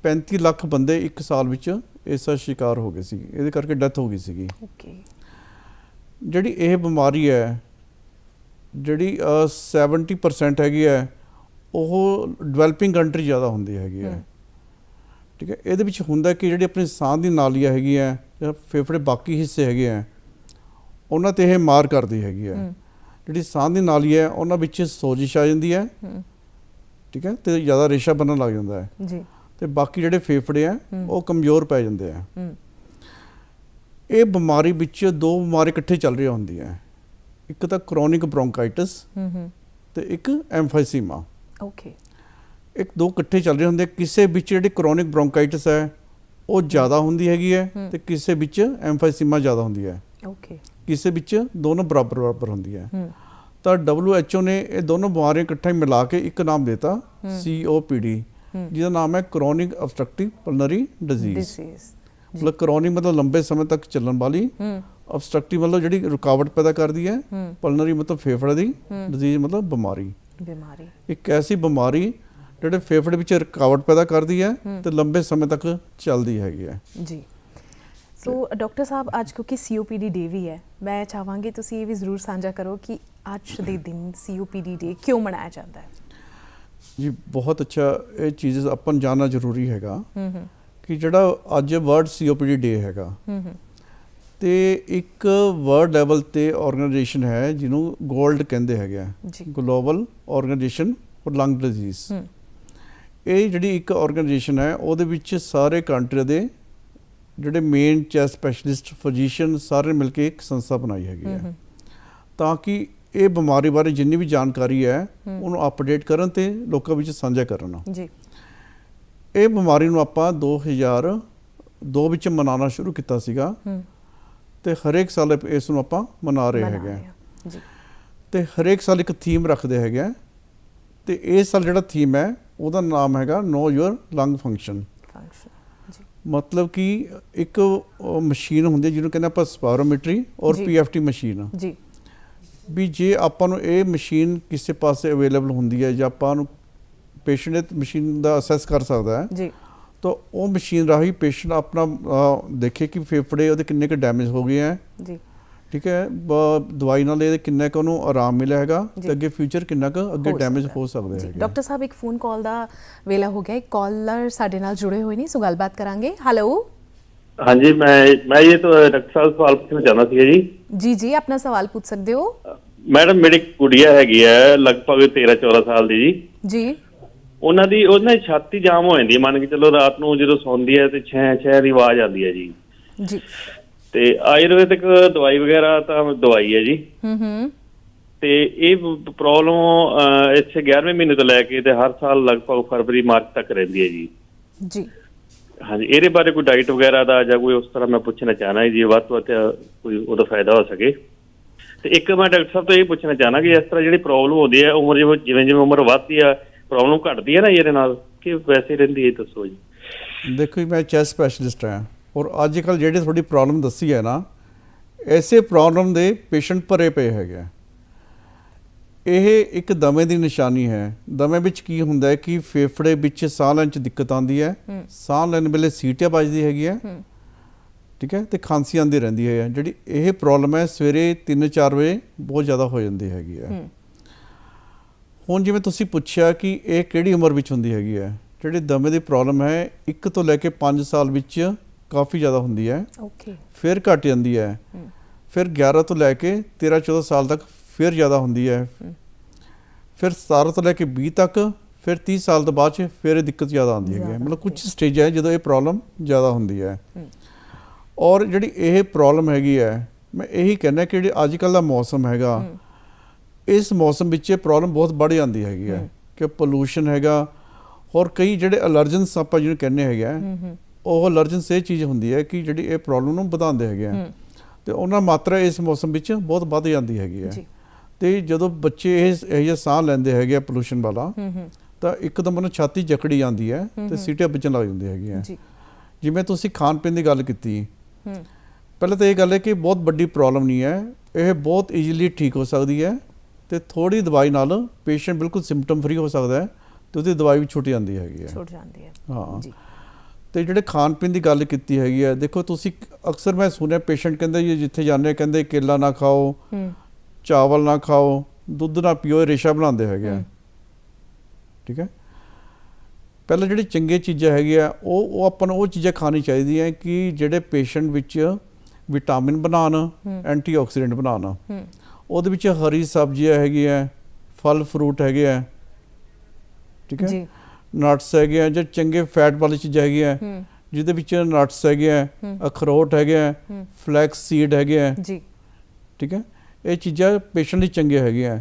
S2: 35 ਲੱਖ ਬੰਦੇ ਇੱਕ ਸਾਲ ਵਿੱਚ ਇਸ ਦਾ ਸ਼ਿਕਾਰ ਹੋ ਗਏ ਸੀ। ਇਹਦੇ ਕਰਕੇ ਡੈਥ ਹੋ ਗਈ ਸੀਗੀ।
S1: ਓਕੇ
S2: ਜਿਹੜੀ ਇਹ ਬਿਮਾਰੀ ਹੈ ਜਿਹੜੀ ਅਹ, 70% ਹੈਗੀ ਹੈ ਉਹ ਡਿਵੈਲਪਿੰਗ ਕੰਟਰੀ ਜ਼ਿਆਦਾ ਹੁੰਦੀ ਹੈਗੀ ਹੈ। ਠੀਕ ਹੈ ਇਹਦੇ ਵਿੱਚ ਹੁੰਦਾ ਕਿ ਜਿਹੜੀ ਆਪਣੀ ਸਾਹ ਦੀ ਨਾਲੀਆਂ ਹੈਗੀ ਹੈ ਜਾਂ ਫੇਫੜੇ ਬਾਕੀ ਹਿੱਸੇ ਹੈਗੇ ਆ ਉਹਨਾਂ ਤੇ ਇਹ ਮਾਰ ਕਰਦੀ ਹੈਗੀ ਹੈ।
S1: ਹੂੰ।
S2: ਜਿਹੜੀ ਸਾਹ ਦੀ ਨਾਲੀ ਹੈ ਉਹਨਾਂ ਵਿੱਚ ਸੋਜਿਸ਼ ਆ ਜਾਂਦੀ ਹੈ।
S1: ਹੂੰ।
S2: ਠੀਕ ਹੈ ਤੇ ਜ਼ਿਆਦਾ ਰੇਸ਼ਾ ਬਣਨ ਲੱਗ ਜਾਂਦਾ ਹੈ।
S1: ਜੀ।
S2: ਤੇ ਬਾਕੀ ਜਿਹੜੇ ਫੇਫੜੇ ਆ। ਉਹ ਕਮਜ਼ੋਰ ਪੈ ਜਾਂਦੇ ਆ
S1: ਹੂੰ।
S2: ਇਹ ਬਿਮਾਰੀ ਵਿੱਚ ਦੋ ਬਿਮਾਰੀ ਇਕੱਠੇ ਚੱਲ ਰਹੀਆਂ ਹੁੰਦੀਆਂ ਇੱਕ ਤਾਂ ਕ੍ਰੋਨਿਕ ਬ੍ਰੋਂਕਾਈਟਿਸ
S1: ਹੂੰ ਹੂੰ।
S2: ਤੇ ਇੱਕ ਐਮਫਾਈਸੀਮਾ।
S1: ਓਕੇ
S2: ਇੱਕ ਦੋ ਇਕੱਠੇ ਚੱਲ ਰਹੇ ਹੁੰਦੇ ਕਿਸੇ ਵਿੱਚ ਜਿਹੜੀ ਕ੍ਰੋਨਿਕ ਬ੍ਰੋਂਕਾਈਟਿਸ ਹੈ ਉਹ ਜ਼ਿਆਦਾ ਹੁੰਦੀ ਹੈਗੀ ਹੈ। ਤੇ ਕਿਸੇ ਵਿੱਚ ਐਮਫਾਈਸੀਮਾ ਜ਼ਿਆਦਾ ਹੁੰਦੀ ਹੈ।
S1: ਓਕੇ
S2: ਕਿਸੇ ਵਿੱਚ ਦੋਨੋਂ ਬਰਾਬਰ ਬਰਾਬਰ ਹੁੰਦੀ ਹੈ। ਤਾਂ WHO ਨੇ ਇਹ ਦੋਨੋਂ ਬਿਮਾਰੀਆਂ ਇਕੱਠੇ ਮਿਲਾ ਕੇ ਇੱਕ ਨਾਮ ਦਿੱਤਾ। COPD ਜਿਹਦਾ ਨਾਮ ਹੈ ਕ੍ਰੋਨਿਕ ਅਬਸਟ੍ਰਕਟਿਵ ਪਲਨਰੀ ਡਿਜ਼ੀਜ਼। ਮਤਲਬ ਕ੍ਰੋਨਿਕ ਮਤਲਬ ਲੰਬੇ ਸਮੇਂ ਤੱਕ ਚੱਲਣ ਵਾਲੀ ਅਬਸਟ੍ਰਕਟਿਵ ਮਤਲਬ ਜਿਹੜੀ ਰੁਕਾਵਟ ਪੈਦਾ ਕਰਦੀ ਹੈ ਪਲਨਰੀ ਮਤਲਬ ਫੇਫੜੇ ਦੀ। ਡਿਜ਼ੀਜ਼ ਮਤਲਬ ਬਿਮਾਰੀ।
S1: ਬਿਮਾਰੀ।
S2: ਇੱਕ ਐਸੀ ਬਿਮਾਰੀ ਜਿਹੜੇ ਫੇਫੜੇ ਵਿੱਚ ਰੁਕਾਵਟ ਪੈਦਾ ਕਰਦੀ ਹੈ। ਤੇ ਲੰਬੇ ਸਮੇਂ ਤੱਕ ਚੱਲਦੀ ਹੈਗੀ ਹੈ।
S1: ਜੀ। ਸੋ ਡਾਕਟਰ ਸਾਹਿਬ ਅੱਜ ਕਿਉਂਕਿ ਸੀਓਪੀਡੀ ਡੇ ਵੀ ਹੈ ਮੈਂ ਚਾਹਾਂਗੀ ਤੁਸੀਂ ਇਹ ਵੀ ਜ਼ਰੂਰ ਸਾਂਝਾ ਕਰੋ ਕਿ ਅੱਜ ਦੇ ਦਿਨ ਸੀਓਪੀਡੀ ਡੇ ਕਿਉਂ ਮਨਾਇਆ ਜਾਂਦਾ ਹੈ?
S2: ਜੀ ਬਹੁਤ ਅੱਛਾ ਇਹ ਚੀਜ਼ ਆਪਾਂ ਜਾਣਨਾ ਜ਼ਰੂਰੀ ਹੈਗਾ ਕਿ ਜਿਹੜਾ ਅੱਜ ਵਰਲਡ ਸੀਓਪੀਡੀ ਡੇ ਹੈਗਾ ਤੇ ਇੱਕ ਵਰਲਡ ਲੈਵਲ ਤੇ ਆਰਗੇਨਾਈਜੇਸ਼ਨ ਹੈ ਜਿਹਨੂੰ ਗੋਲਡ ਕਹਿੰਦੇ ਹੈਗੇ ਆ। Global organisation for lung
S1: disease
S2: ਇਹ ਜਿਹੜੀ ਇੱਕ ਆਰਗੇਨਾਈਜੇਸ਼ਨ ਹੈ ਉਹਦੇ ਵਿੱਚ ਸਾਰੇ ਕੰਟਰੀ ਦੇ ਜਿਹੜੇ ਮੇਨ ਚੈਸਟ ਸਪੈਸ਼ਲਿਸਟ ਫਿਜ਼ੀਸ਼ੀਅਨ ਸਾਰੇ ਮਿਲ ਕੇ ਇੱਕ ਸੰਸਥਾ ਬਣਾਈ ਹੈਗੀ
S1: ਹੂੰ।
S2: ਤਾਂ ਕਿ ਇਹ ਬਿਮਾਰੀ ਬਾਰੇ ਜਿੰਨੀ ਵੀ ਜਾਣਕਾਰੀ ਹੈ। ਉਹਨੂੰ ਅਪਡੇਟ ਕਰਨ ਤੇ ਲੋਕਾਂ ਵਿੱਚ ਸਾਂਝਾ ਕਰਨ।
S1: ਜੀ।
S2: ਇਹ ਬਿਮਾਰੀ ਨੂੰ ਆਪਾਂ 2002 ਵਿੱਚ ਮਨਾਉਣਾ ਸ਼ੁਰੂ ਕੀਤਾ ਸੀਗਾ। ਤੇ ਹਰੇਕ ਸਾਲ ਇਸ ਨੂੰ ਆਪਾਂ ਮਨਾ ਰਹੇ ਹੈਗੇ ਹਾਂ।
S1: ਜੀ।
S2: ਤੇ ਹਰੇਕ ਸਾਲ ਇੱਕ ਥੀਮ ਰੱਖਦੇ ਹੈਗੇ ਆ। ਤੇ ਇਸ ਸਾਲ ਜਿਹੜਾ ਥੀਮ ਹੈ ਉਹਦਾ ਨਾਮ ਹੈਗਾ know your lung function
S1: function ਜੀ।
S2: ਮਤਲਬ ਕਿ ਇੱਕ ਮਸ਼ੀਨ ਹੁੰਦੀ ਹੈ ਜਿਹਨੂੰ ਕਹਿੰਦੇ ਆਪਾਂ ਸਪਾਇਰੋਮੀਟਰੀ ਔਰ। PFT machine.
S1: ਜੀ।
S2: ਵੀ ਜੇ ਆਪਾਂ ਨੂੰ ਇਹ ਮਸ਼ੀਨ ਕਿਸੇ ਪਾਸੇ ਅਵੇਲੇਬਲ ਹੁੰਦੀ ਹੈ ਜਾਂ ਆਪਾਂ ਨੂੰ ਪੇਸ਼ੈਂਟ ਮਸ਼ੀਨ ਦਾ ਅਸੈਸ ਕਰ ਸਕਦਾ ਹੈ
S1: ਜੀ।
S2: ਤਾਂ ਉਹ ਮਸ਼ੀਨ ਰਾਹੀਂ ਪੇਸ਼ੈਂਟ ਆਪਣਾ ਦੇਖੇ ਕਿ ਫੇਫੜੇ ਉਹਦੇ ਕਿੰਨੇ ਕੁ ਡੈਮੇਜ ਹੋ ਗਏ ਹੈ
S1: ਜੀ।
S2: ਠੀਕ ਹੈ ਦਵਾਈ ਨਾਲ ਇਹਦੇ ਕਿੰਨਾ ਕੁ ਉਹਨੂੰ ਆਰਾਮ ਮਿਲਿਆ ਹੈਗਾ। ਤੇ ਅੱਗੇ ਫਿਊਚਰ ਕਿੰਨਾ ਕੁ ਅੱਗੇ
S1: ਹੋ
S2: ਡੈਮੇਜ
S1: ਸਕਦਾ।
S2: ਹੋ ਸਕਦੇ
S1: ਜੀ।
S2: ਹੈਗੇ।
S1: ਡਾਕਟਰ ਸਾਹਿਬ ਇੱਕ ਫੋਨ ਕਾਲ ਦਾ ਵੇਲਾ ਹੋ ਗਿਆ। ਇੱਕ ਕਾਲਰ ਸਾਡੇ ਨਾਲ ਜੁੜੇ ਹੋਏ ਨੇ ਸੋ ਗੱਲਬਾਤ ਕਰਾਂਗੇ। ਹੈਲੋ
S3: ਹਾਂਜੀ ਮੈਂ ਮੈਂ ਇਹ ਤੋਂ ਡਾਕਟਰ ਸਾਹਿਬ ਸਵਾਲ ਪੁੱਛਣਾ ਚਾਹੁੰਦਾ ਸੀ ਜੀ।
S1: ਜੀ ਜੀ ਆਪਣਾ ਸਵਾਲ ਪੁੱਛ ਸਕਦੇ ਹੋ?
S3: ਮੈਡਮ ਮੇਰੀ ਕੁੜੀਆ ਹੈਗੀ ਹੈ ਲਗਭਗ 13 14 ਸਾਲ ਦੀ ਜੀ।
S1: ਜੀ।
S3: ਉਹਨਾਂ ਦੀ ਉਹਨਾਂ ਦੀ ਛਾਤੀ ਜਾਮ ਹੋ ਜਾਂਦੀ ਹੈ। ਮੰਨ ਕੇ ਚੱਲੋ ਰਾਤ ਨੂੰ ਜਦੋਂ ਸੌਂਦੀ ਹੈ ਤੇ ਛੈ ਛੈ ਦੀ ਆਵਾਜ਼ ਆਉਂਦੀ ਹੈ ਜੀ।
S1: ਜੀ।
S3: ਤੇ ਆਯੁਰਵੈਦਿਕ ਦਵਾਈ ਵਗੈਰਾ ਤਾਂ ਦਵਾਈ ਹੈ ਜੀ।
S1: ਹੂੰ ਹੂੰ।
S3: ਤੇ ਇਹ ਪ੍ਰੋਬਲਮ ਇੱਥੇ 11ਵੇਂ ਮਹੀਨੇ ਤੋਂ ਲੈ ਕੇ ਤੇ ਹਰ ਸਾਲ ਲਗਭਗ ਫਰਵਰੀ ਮਾਰਚ ਤੱਕ ਰਹਿੰਦੀ ਹੈ ਜੀ।
S1: ਜੀ।
S3: ਹਾਂਜੀ ਇਹਦੇ ਬਾਰੇ ਕੋਈ ਡਾਈਟ ਵਗੈਰਾ ਦਾ ਜਾਂ ਕੋਈ ਉਸ ਤਰ੍ਹਾਂ ਮੈਂ ਪੁੱਛਣਾ ਚਾਹਨਾ ਜੀ ਵੱਧ ਤੋਂ ਵੱਧ ਕੋਈ ਉਹਦਾ ਫਾਇਦਾ ਹੋ ਸਕੇ। ਤੇ ਇੱਕ ਮੈਂ ਡਾਕਟਰ ਸਾਹਿਬ ਤੋਂ ਇਹ ਪੁੱਛਣਾ ਚਾਹਨਾ ਕਿ ਇਸ ਤਰ੍ਹਾਂ ਜਿਹੜੀ ਪ੍ਰੋਬਲਮ ਹੁੰਦੀ ਹੈ ਉਮਰ ਜਿਵੇਂ ਜਿਵੇਂ ਉਮਰ ਵੱਧਦੀ ਆ ਪ੍ਰੋਬਲਮ ਘਟਦੀ ਹੈ ਨਾ ਇਹਦੇ ਨਾਲ ਕਿ ਵੈਸੇ ਰਹਿੰਦੀ ਹੈ ਦੱਸੋ ਜੀ।
S2: ਦੇਖੋ ਜੀ ਮੈਂ ਚੈਸਟ ਸਪੈਸ਼ਲਿਸਟ ਹਾਂ ਔਰ ਅੱਜ ਕੱਲ ਜਿਹੜੀ ਤੁਹਾਡੀ ਪ੍ਰੋਬਲਮ ਦੱਸੀ ਹੈ ਨਾ ਐਸੇ ਪ੍ਰੋਬਲਮ ਦੇ ਪੇਸ਼ੈਂਟ ਭਰੇ ਪਏ ਹੈਗੇ ਆ। ਇਹ ਇੱਕ ਦਮੇ ਦੀ ਨਿਸ਼ਾਨੀ ਹੈ। ਦਮੇ ਵਿੱਚ ਕੀ ਹੁੰਦਾ ਹੈ ਕਿ ਫੇਫੜੇ ਵਿੱਚ ਸਾਹ ਲੈਣ 'ਚ ਦਿੱਕਤ ਆਉਂਦੀ ਹੈ। ਸਾਹ ਲੈਣ ਵੇਲੇ ਸੀਟੀਆਂ ਵੱਜਦੀ ਹੈਗੀ ਹੈ। ਠੀਕ ਹੈ? ਤੇ ਖਾਂਸੀ ਆਉਂਦੀ ਰਹਿੰਦੀ ਹੈ। ਜਿਹੜੀ ਇਹ ਪ੍ਰੋਬਲਮ ਹੈ ਸਵੇਰੇ 3-4 ਵਜੇ ਬਹੁਤ ਜ਼ਿਆਦਾ ਹੋ ਜਾਂਦੀ ਹੈਗੀ ਹੈ। ਹੁਣ ਜਿਵੇਂ ਤੁਸੀਂ ਪੁੱਛਿਆ ਕਿ ਇਹ ਕਿਹੜੀ ਉਮਰ ਵਿੱਚ ਹੁੰਦੀ ਹੈਗੀ ਹੈ ਜਿਹੜੀ ਦਮੇ ਦੀ ਪ੍ਰੋਬਲਮ ਹੈ 1 ਤੋਂ ਲੈ ਕੇ 5 ਸਾਲ ਵਿੱਚ ਕਾਫੀ ਜ਼ਿਆਦਾ ਹੁੰਦੀ ਹੈ।
S1: ਓਕੇ
S2: ਫਿਰ ਘਟ ਜਾਂਦੀ ਹੈ। ਫਿਰ 11 ਤੋਂ ਲੈ ਕੇ 13 14 ਸਾਲ ਤੱਕ ਫਿਰ ਜ਼ਿਆਦਾ ਹੁੰਦੀ ਹੈ। ਫਿਰ 17 ਤੋਂ ਲੈ ਕੇ 20 ਤੱਕ ਫਿਰ 30 ਸਾਲ ਤੋਂ ਬਾਅਦ ਚ ਫਿਰ ਇਹ ਦਿੱਕਤ ਜ਼ਿਆਦਾ ਆਉਂਦੀ ਹੈਗੀ ਹੈ। ਮਤਲਬ ਕੁਝ ਸਟੇਜ ਹੈ ਜਦੋਂ ਇਹ ਪ੍ਰੋਬਲਮ ਜ਼ਿਆਦਾ ਹੁੰਦੀ ਹੈ। ਔਰ ਜਿਹੜੀ ਇਹ ਪ੍ਰੋਬਲਮ ਹੈਗੀ ਹੈ ਮੈਂ ਇਹੀ ਕਹਿੰਦਾ ਕਿ ਜਿਹੜੀ ਅੱਜ ਕੱਲ ਦਾ ਮੌਸਮ ਹੈਗਾ ਇਸ ਮੌਸਮ ਵਿੱਚ ਇਹ ਪ੍ਰੋਬਲਮ ਬਹੁਤ ਵੱਧ ਜਾਂਦੀ ਹੈਗੀ ਹੈ ਕਿ ਪੋਲੂਸ਼ਨ ਹੈਗਾ ਔਰ ਕਈ ਜਿਹੜੇ ਅਲਰਜਨਸ ਆਪਾਂ ਜਿਹਨੂੰ ਕਹਿੰਦੇ ਹੈਗੇ ਆ ਉਹ ਅਲਰਜਨਸ ਇਹ ਚੀਜ਼ ਹੁੰਦੀ ਹੈ ਕਿ ਜਿਹੜੀ ਇਹ ਪ੍ਰੋਬਲਮ ਨੂੰ ਵਧਾਉਂਦੇ ਹੈਗੇ ਆ। ਤੇ ਉਹਨਾਂ ਮਾਤਰਾ ਇਸ ਮੌਸਮ ਵਿੱਚ ਬਹੁਤ ਵੱਧ ਜਾਂਦੀ ਹੈਗੀ ਹੈ। ਤੇ ਜਦੋਂ ਬੱਚੇ ਇਹ ਇਹ ਜਿਹਾ ਸਾਹ ਲੈਂਦੇ ਹੈਗੇ ਆ ਪੋਲੂਸ਼ਨ ਵਾਲਾ
S1: ਹੂੰ ਹੂੰ।
S2: ਤਾਂ ਇੱਕਦਮ ਉਹਨਾਂ ਛਾਤੀ ਜਕੜੀ ਜਾਂਦੀ ਹੈ ਤੇ ਸੀਟੀਆਂ ਵੱਜਣ ਲੱਗ ਜਾਂਦੀਆਂ ਹੈਗੀਆਂ
S1: ਜੀ।
S2: ਜਿਵੇਂ ਤੁਸੀਂ ਖਾਣ ਪੀਣ ਦੀ ਗੱਲ ਕੀਤੀ।
S1: ਹੂੰ।
S2: ਪਹਿਲਾਂ ਤਾਂ ਇਹ ਗੱਲ ਹੈ ਕਿ ਬਹੁਤ ਵੱਡੀ ਪ੍ਰੋਬਲਮ ਨਹੀਂ ਹੈ। ਇਹ ਬਹੁਤ ਈਜ਼ੀਲੀ ਠੀਕ ਹੋ ਸਕਦੀ ਹੈ। ਤੇ ਥੋੜੀ ਦਵਾਈ ਨਾਲ ਪੇਸ਼ੈਂਟ ਬਿਲਕੁਲ ਸਿੰਪਟਮ ਫ੍ਰੀ ਹੋ ਸਕਦਾ ਹੈ ਤੇ ਉਹਦੀ ਦਵਾਈ ਵੀ ਛੁੱਟ ਜਾਂਦੀ ਹੈਗੀ ਹੈ।
S1: ਛੁੱਟ ਜਾਂਦੀ ਹੈ।
S2: ਹਾਂ।
S1: ਜੀ।
S2: ਤੇ ਜਿਹੜੇ ਖਾਣ ਪੀਣ ਦੀ ਗੱਲ ਕੀਤੀ ਹੈਗੀ ਹੈ ਦੇਖੋ ਤੁਸੀਂ ਅਕਸਰ ਮੈਂ ਸੁਣਿਆ ਪੇਸ਼ੈਂਟ ਕਹਿੰਦੇ ਜੀ ਜਿੱਥੇ ਜਾਂਦੇ ਕਹਿੰਦੇ ਕੇਲਾ ਨਾ ਖਾਓ
S1: ਹੂੰ।
S2: ਚਾਵਲ ਨਾ ਖਾਓ ਦੁੱਧ ਨਾ ਪੀਓ ਰੇਸ਼ਾ ਬਣਾਉਂਦੇ ਹੈਗੇ ਆ। ਠੀਕ ਹੈ? ਪਹਿਲਾਂ ਜਿਹੜੀ ਚੰਗੀਆਂ ਚੀਜ਼ਾਂ ਹੈਗੀਆਂ ਉਹ ਉਹ ਆਪਾਂ ਨੂੰ ਉਹ ਚੀਜ਼ਾਂ ਖਾਣੀ ਚਾਹੀਦੀਆਂ ਕਿ ਜਿਹੜੇ ਪੇਸ਼ੈਂਟ ਵਿੱਚ ਵਿਟਾਮਿਨ ਬਣਾਉਣ ਐਂਟੀਆਕਸੀਡੈਂਟ ਬਣਾਉਣ।
S1: ਹੂੰ।
S2: ਉਹਦੇ ਵਿੱਚ ਹਰੀ ਸਬਜ਼ੀਆਂ ਹੈਗੀਆਂ ਫਲ ਫਰੂਟ ਹੈਗੇ ਆ। ਠੀਕ ਹੈ?
S1: ਜੀ।
S2: ਨਟਸ ਹੈਗੇ ਆ ਜਾਂ ਚੰਗੇ ਫੈਟ ਵਾਲੀ ਚੀਜ਼ਾਂ ਹੈਗੀਆਂ
S1: ਹੂੰ।
S2: ਜਿਹਦੇ ਵਿੱਚ ਨਟਸ ਹੈਗੇ ਆ ਅਖਰੋਟ ਹੈਗੇ ਆ ਫਲੈਕਸ ਸੀਡ ਹੈਗੇ ਆ।
S1: ਜੀ।
S2: ਠੀਕ ਹੈ? ਇਹ ਚੀਜ਼ਾਂ ਪੇਸ਼ੈਂਟ ਲਈ ਚੰਗੀਆਂ ਹੈਗੀਆਂ।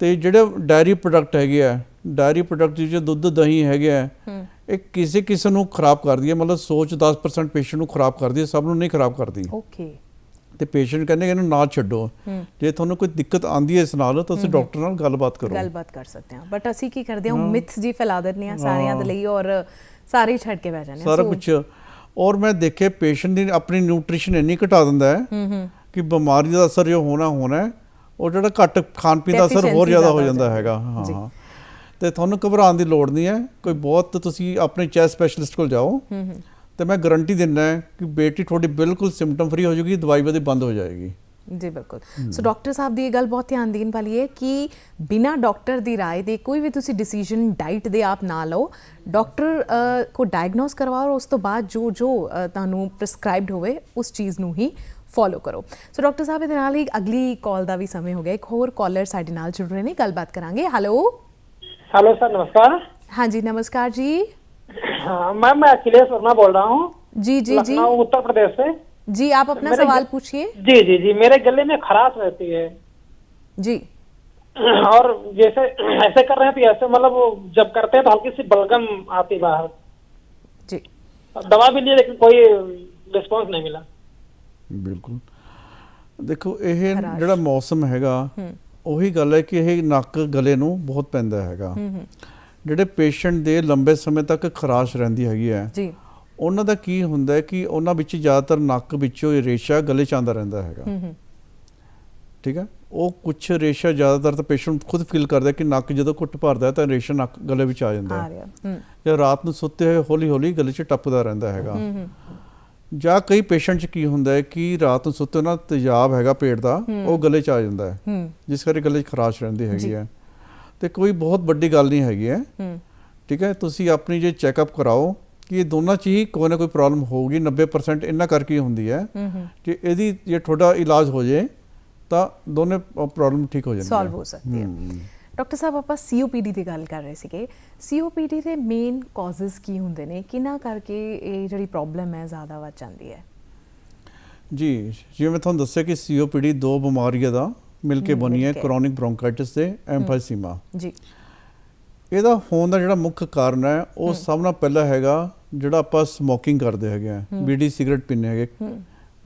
S2: ਤੇ ਜਿਹੜੇ ਡਾਇਰੀ ਪ੍ਰੋਡਕਟ ਹੈਗੇ ਆ ਡਾਇਰੀ ਪ੍ਰੋਡਕਟ ਜਿਹਦੇ ਦੁੱਧ ਦਹੀਂ ਹੈਗੇ ਆ ਇਹ ਕਿਸੇ ਕਿਸੇ ਨੂੰ ਖਰਾਬ ਕਰਦੀ ਹੈ। ਮਤਲਬ ਸੋਚ 10% ਪੇਸ਼ੈਂਟ ਨੂੰ ਖਰਾਬ ਕਰਦੀ ਹੈ ਸਭ ਨੂੰ ਨਹੀਂ ਖਰਾਬ ਕਰਦੀ।
S1: ਓਕੇ।
S2: ਤੇ ਪੇਸ਼ੈਂਟ ਕਹਿੰਦੇ ਇਹਨੂੰ ਨਾ ਛੱਡੋ। ਜੇ ਤੁਹਾਨੂੰ ਕੋਈ ਦਿੱਕਤ ਆਂਦੀ ਹੈ ਇਸ ਨਾਲ ਤਾਂ ਤੁਸੀਂ ਡਾਕਟਰ ਨਾਲ ਗੱਲਬਾਤ ਕਰੋ।
S1: ਗੱਲਬਾਤ ਕਰ ਸਕਦੇ ਹਾਂ। ਬਟ ਅਸੀਂ ਕੀ ਕਰਦੇ ਹਾਂ ਮਿਥਸ ਜੀ ਫੈਲਾ ਦਿੰਦੇ ਹਾਂ ਸਾਰਿਆਂ ਦੇ ਲਈ ਔਰ ਸਾਰੇ ਛੱਡ ਕੇ ਬਹਿ ਜਾਂਦੇ
S2: ਸਾਰਾ ਕੁਝ ਔਰ ਮੈਂ ਦੇਖਿਆ ਪੇਸ਼ੈਂਟ ਦੀ ਆਪਣੀ ਨਿਊਟ੍ਰੀਸ਼ਨ ਇੰਨੀ ਘਟਾ ਦਿੰਦਾ ਹੈ ਕਿ ਬਿਮਾਰੀ ਦਾ ਅਸਰ ਜੋ ਹੋਣਾ ਹੋਣਾ ਹੈ, ਉਹ ਜਿਹੜਾ ਘੱਟ ਖਾਣ ਪੀਣ ਦਾ ਅਸਰ ਹੋਰ ਜ਼ਿਆਦਾ ਹੋ ਜਾਂਦਾ ਹੈਗਾ। ਹਾਂ। ਹਾਂ। ਤੇ ਤੁਹਾਨੂੰ ਘਬਰਾਉਣ ਦੀ ਲੋੜ ਨਹੀਂ ਹੈ। ਕੋਈ ਬਹੁਤ ਤੁਸੀਂ ਆਪਣੇ ਚੈਸਟ ਸਪੈਸ਼ਲਿਸਟ ਕੋਲ ਜਾਓ।
S1: ਹੂੰ ਹੂੰ।
S2: ਤੇ ਮੈਂ ਗਾਰੰਟੀ ਦਿੰਦਾ ਕਿ ਬੇਟੀ ਤੁਹਾਡੀ ਬਿਲਕੁਲ ਸਿੰਪਟਮ ਫਰੀ ਹੋ ਜਾਊਗੀ ਦਵਾਈ ਵਧੇ ਬੰਦ ਹੋ ਜਾਏਗੀ।
S1: ਜੀ ਬਿਲਕੁਲ। ਸੋ ਡਾਕਟਰ ਸਾਹਿਬ ਦੀ ਇਹ ਗੱਲ ਬਹੁਤ ਧਿਆਨ ਦੇਣ ਵਾਲੀ ਹੈ ਕਿ ਬਿਨਾ ਡਾਕਟਰ ਦੀ رائے ਦੇ ਕੋਈ ਵੀ ਤੁਸੀਂ ਡਿਸੀਜਨ ਡਾਈਟ ਦੇ ਆਪ ਨਾ ਲਓ। ਡਾਕਟਰ ਕੋ ਡਾਇਗਨੋਸ ਕਰਵਾਓ ਔਰ ਉਸ ਤੋਂ ਬਾਅਦ ਜੋ ਜੋ ਤੁਹਾਨੂੰ ਪ੍ਰਿਸਕ੍ਰਾਈਬਡ ਹੋਵੇ ਉਸ ਚੀਜ਼ ਨੂੰ ਹੀ ਫੋਲੋ ਕਰੋ। ਸੋ ਡਾਕਟਰ ਸਾਹਿਬ ਇਹਦੇ ਨਾਲ ਹੀ ਅਗਲੀ ਕਾਲ ਦਾ ਵੀ ਸਮੇਂ ਹੋ ਗਿਆ। ਇੱਕ ਹੋਰ ਕਾਲਰ ਸਾਡੇ ਨਾਲ ਜੁੜ ਰਹੇ ਨੇ ਗੱਲਬਾਤ ਕਰਾਂਗੇ। ਹੈਲੋ
S4: ਹੈਲੋ ਸਰ ਨਮਸਕਾਰ।
S1: ਹਾਂਜੀ ਨਮਸਕਾਰ ਜੀ।
S4: हाँ मैम मैं अखिलेश वर्मा बोल रहा हूँ
S1: जी जी जी
S4: लखनऊ उत्तर प्रदेश से
S1: जी आप अपना
S4: मेरे
S1: सवाल
S4: ग-
S1: पूछिए
S4: जी जी जी मेरे गले में खराश रहती है
S1: जी
S4: और जैसे ऐसे कर रहे हैं तो ऐसे मतलब वो जब करते हैं तो हल्की सी बलगम आती है बाहर
S1: ਜੀ
S4: दवा भी लिए लेकिन कोई रिस्पॉन्स नहीं मिला
S2: ਬਿਲਕੁਲ ਦੇਖੋ ਇਹ
S1: ਖਰਾਸ਼।
S2: ਜਿਹੜਾ ਮੌਸਮ ਹੈਗਾ ਉਹੀ ਗੱਲ ਹੈ ਕਿ ਇਹ ਨੱਕ ਗਲੇ ਨੂੰ ਬਹੁਤ ਪੈਂਦਾ ਹੈਗਾ ਜਿਹੜੇ ਪੇਸ਼ੈਂਟ ਦੇ ਲੰਬੇ ਸਮੇਂ ਤੱਕ ਖਰਾਸ਼ ਰਹਿੰਦੀ ਹੈਗੀ ਹੈ
S1: ਜੀ।
S2: ਉਹਨਾਂ ਦਾ ਕੀ ਹੁੰਦਾ ਹੈ ਕਿ ਉਹਨਾਂ ਵਿੱਚ ਜ਼ਿਆਦਾਤਰ ਨੱਕ ਵਿੱਚੋਂ ਇਹ ਰੇਸ਼ਾ ਗਲੇ ਚ ਆਉਂਦਾ ਰਹਿੰਦਾ ਹੈਗਾ। ਠੀਕ ਹੈ? ਉਹ ਕੁਝ ਰੇਸ਼ਾ ਜ਼ਿਆਦਾਤਰ ਤਾਂ ਪੇਸ਼ੈਂਟ ਖੁਦ ਫੀਲ ਕਰਦਾ ਕਿ ਨੱਕ ਜਦੋਂ ਘੁੱਟ ਭਰਦਾ ਤਾਂ ਰੇਸ਼ਾ ਨੱਕ ਗਲੇ ਵਿੱਚ ਆ ਜਾਂਦਾ ਹੈ। ਜਾਂ ਰਾਤ ਨੂੰ ਸੁੱਤੇ ਹੋਏ ਹੌਲੀ ਹੌਲੀ ਗਲੇ 'ਚ ਟੱਪਦਾ ਰਹਿੰਦਾ ਹੈਗਾ। ਜਾਂ ਕਈ ਪੇਸ਼ੈਂਟ 'ਚ ਕੀ ਹੁੰਦਾ ਹੈ ਕਿ ਰਾਤ ਨੂੰ ਸੁੱਤੇ ਉਹਨਾਂ ਦਾ ਤੇਜ਼ਾਬ ਹੈਗਾ ਪੇਟ ਦਾ ਉਹ ਗਲੇ 'ਚ ਆ ਜਾਂਦਾ ਹੈ। ਜਿਸ ਕਰਕੇ ਗਲੇ 'ਚ ਖਰਾਸ਼ ਰਹਿੰਦੀ। ਹੈਗੀ ਹੈ। ਤੇ ਕੋਈ ਬਹੁਤ ਵੱਡੀ ਗੱਲ ਨਹੀਂ ਹੈਗੀ ਹੈ। ਠੀਕ ਹੈ ਤੁਸੀਂ ਆਪਣੀ ਜੇ ਚੈੱਕਅਪ ਕਰਾਓ ਕਿ ਇਹ ਦੋਨਾਂ 'ਚ ਹੀ ਕੋਈ ਨਾ ਕੋਈ ਪ੍ਰੋਬਲਮ ਹੋਊਗੀ 90% ਇੰਨਾ ਕਰਕੇ ਹੁੰਦੀ ਹੈ ਕਿ ਇਹਦੀ ਜੇ ਤੁਹਾਡਾ ਇਲਾਜ ਹੋ ਜੇ ਤਾਂ ਦੋਨੇ ਪ੍ਰੋਬਲਮ ਠੀਕ ਹੋ ਜਾਂਦੀ
S1: ਸੋਲਵ ਹੋ ਸਕਦੀ ਹੈ। ਡਾਕਟਰ ਸਾਹਿਬ ਆਪਾਂ ਸੀਓਪੀਡੀ ਦੀ ਗੱਲ ਕਰ ਰਹੇ ਸੀਗੇ। ਸੀਓਪੀਡੀ ਦੇ ਮੇਨ ਕਾਜ਼ਸ ਕੀ ਹੁੰਦੇ ਨੇ? ਕਿਹਨਾਂ ਕਰਕੇ ਇਹ ਜਿਹੜੀ ਪ੍ਰੋਬਲਮ ਹੈ ਜ਼ਿਆਦਾ ਵੱਧ ਜਾਂਦੀ ਹੈ?
S2: ਜੀ ਜਿਵੇਂ ਮੈਂ ਤੁਹਾਨੂੰ ਦੱਸਿਆ ਕਿ ਸੀਓਪੀਡੀ ਦੋ ਬਿਮਾਰੀਆਂ ਦਾ ਮਿਲ ਕੇ ਬਣੀ ਹੈ। ਕ੍ਰੋਨਿਕ ਬ੍ਰੌਂਕਾਈਟਿਸ ਤੇ ਐਮਫਾਈਸੀਮਾ
S1: ਜੀ।
S2: ਇਹਦਾ ਹੋਣ ਦਾ ਜਿਹੜਾ ਮੁੱਖ ਕਾਰਨ ਹੈ ਉਹ ਸਭ ਨਾਲ ਪਹਿਲਾ ਹੈਗਾ ਜਿਹੜਾ ਆਪਾਂ ਸਮੋਕਿੰਗ ਕਰਦੇ ਹੈਗੇ ਆ ਬੀੜੀ ਸਿਗਰਟ ਪੀਂਦੇ ਹੈਗੇ।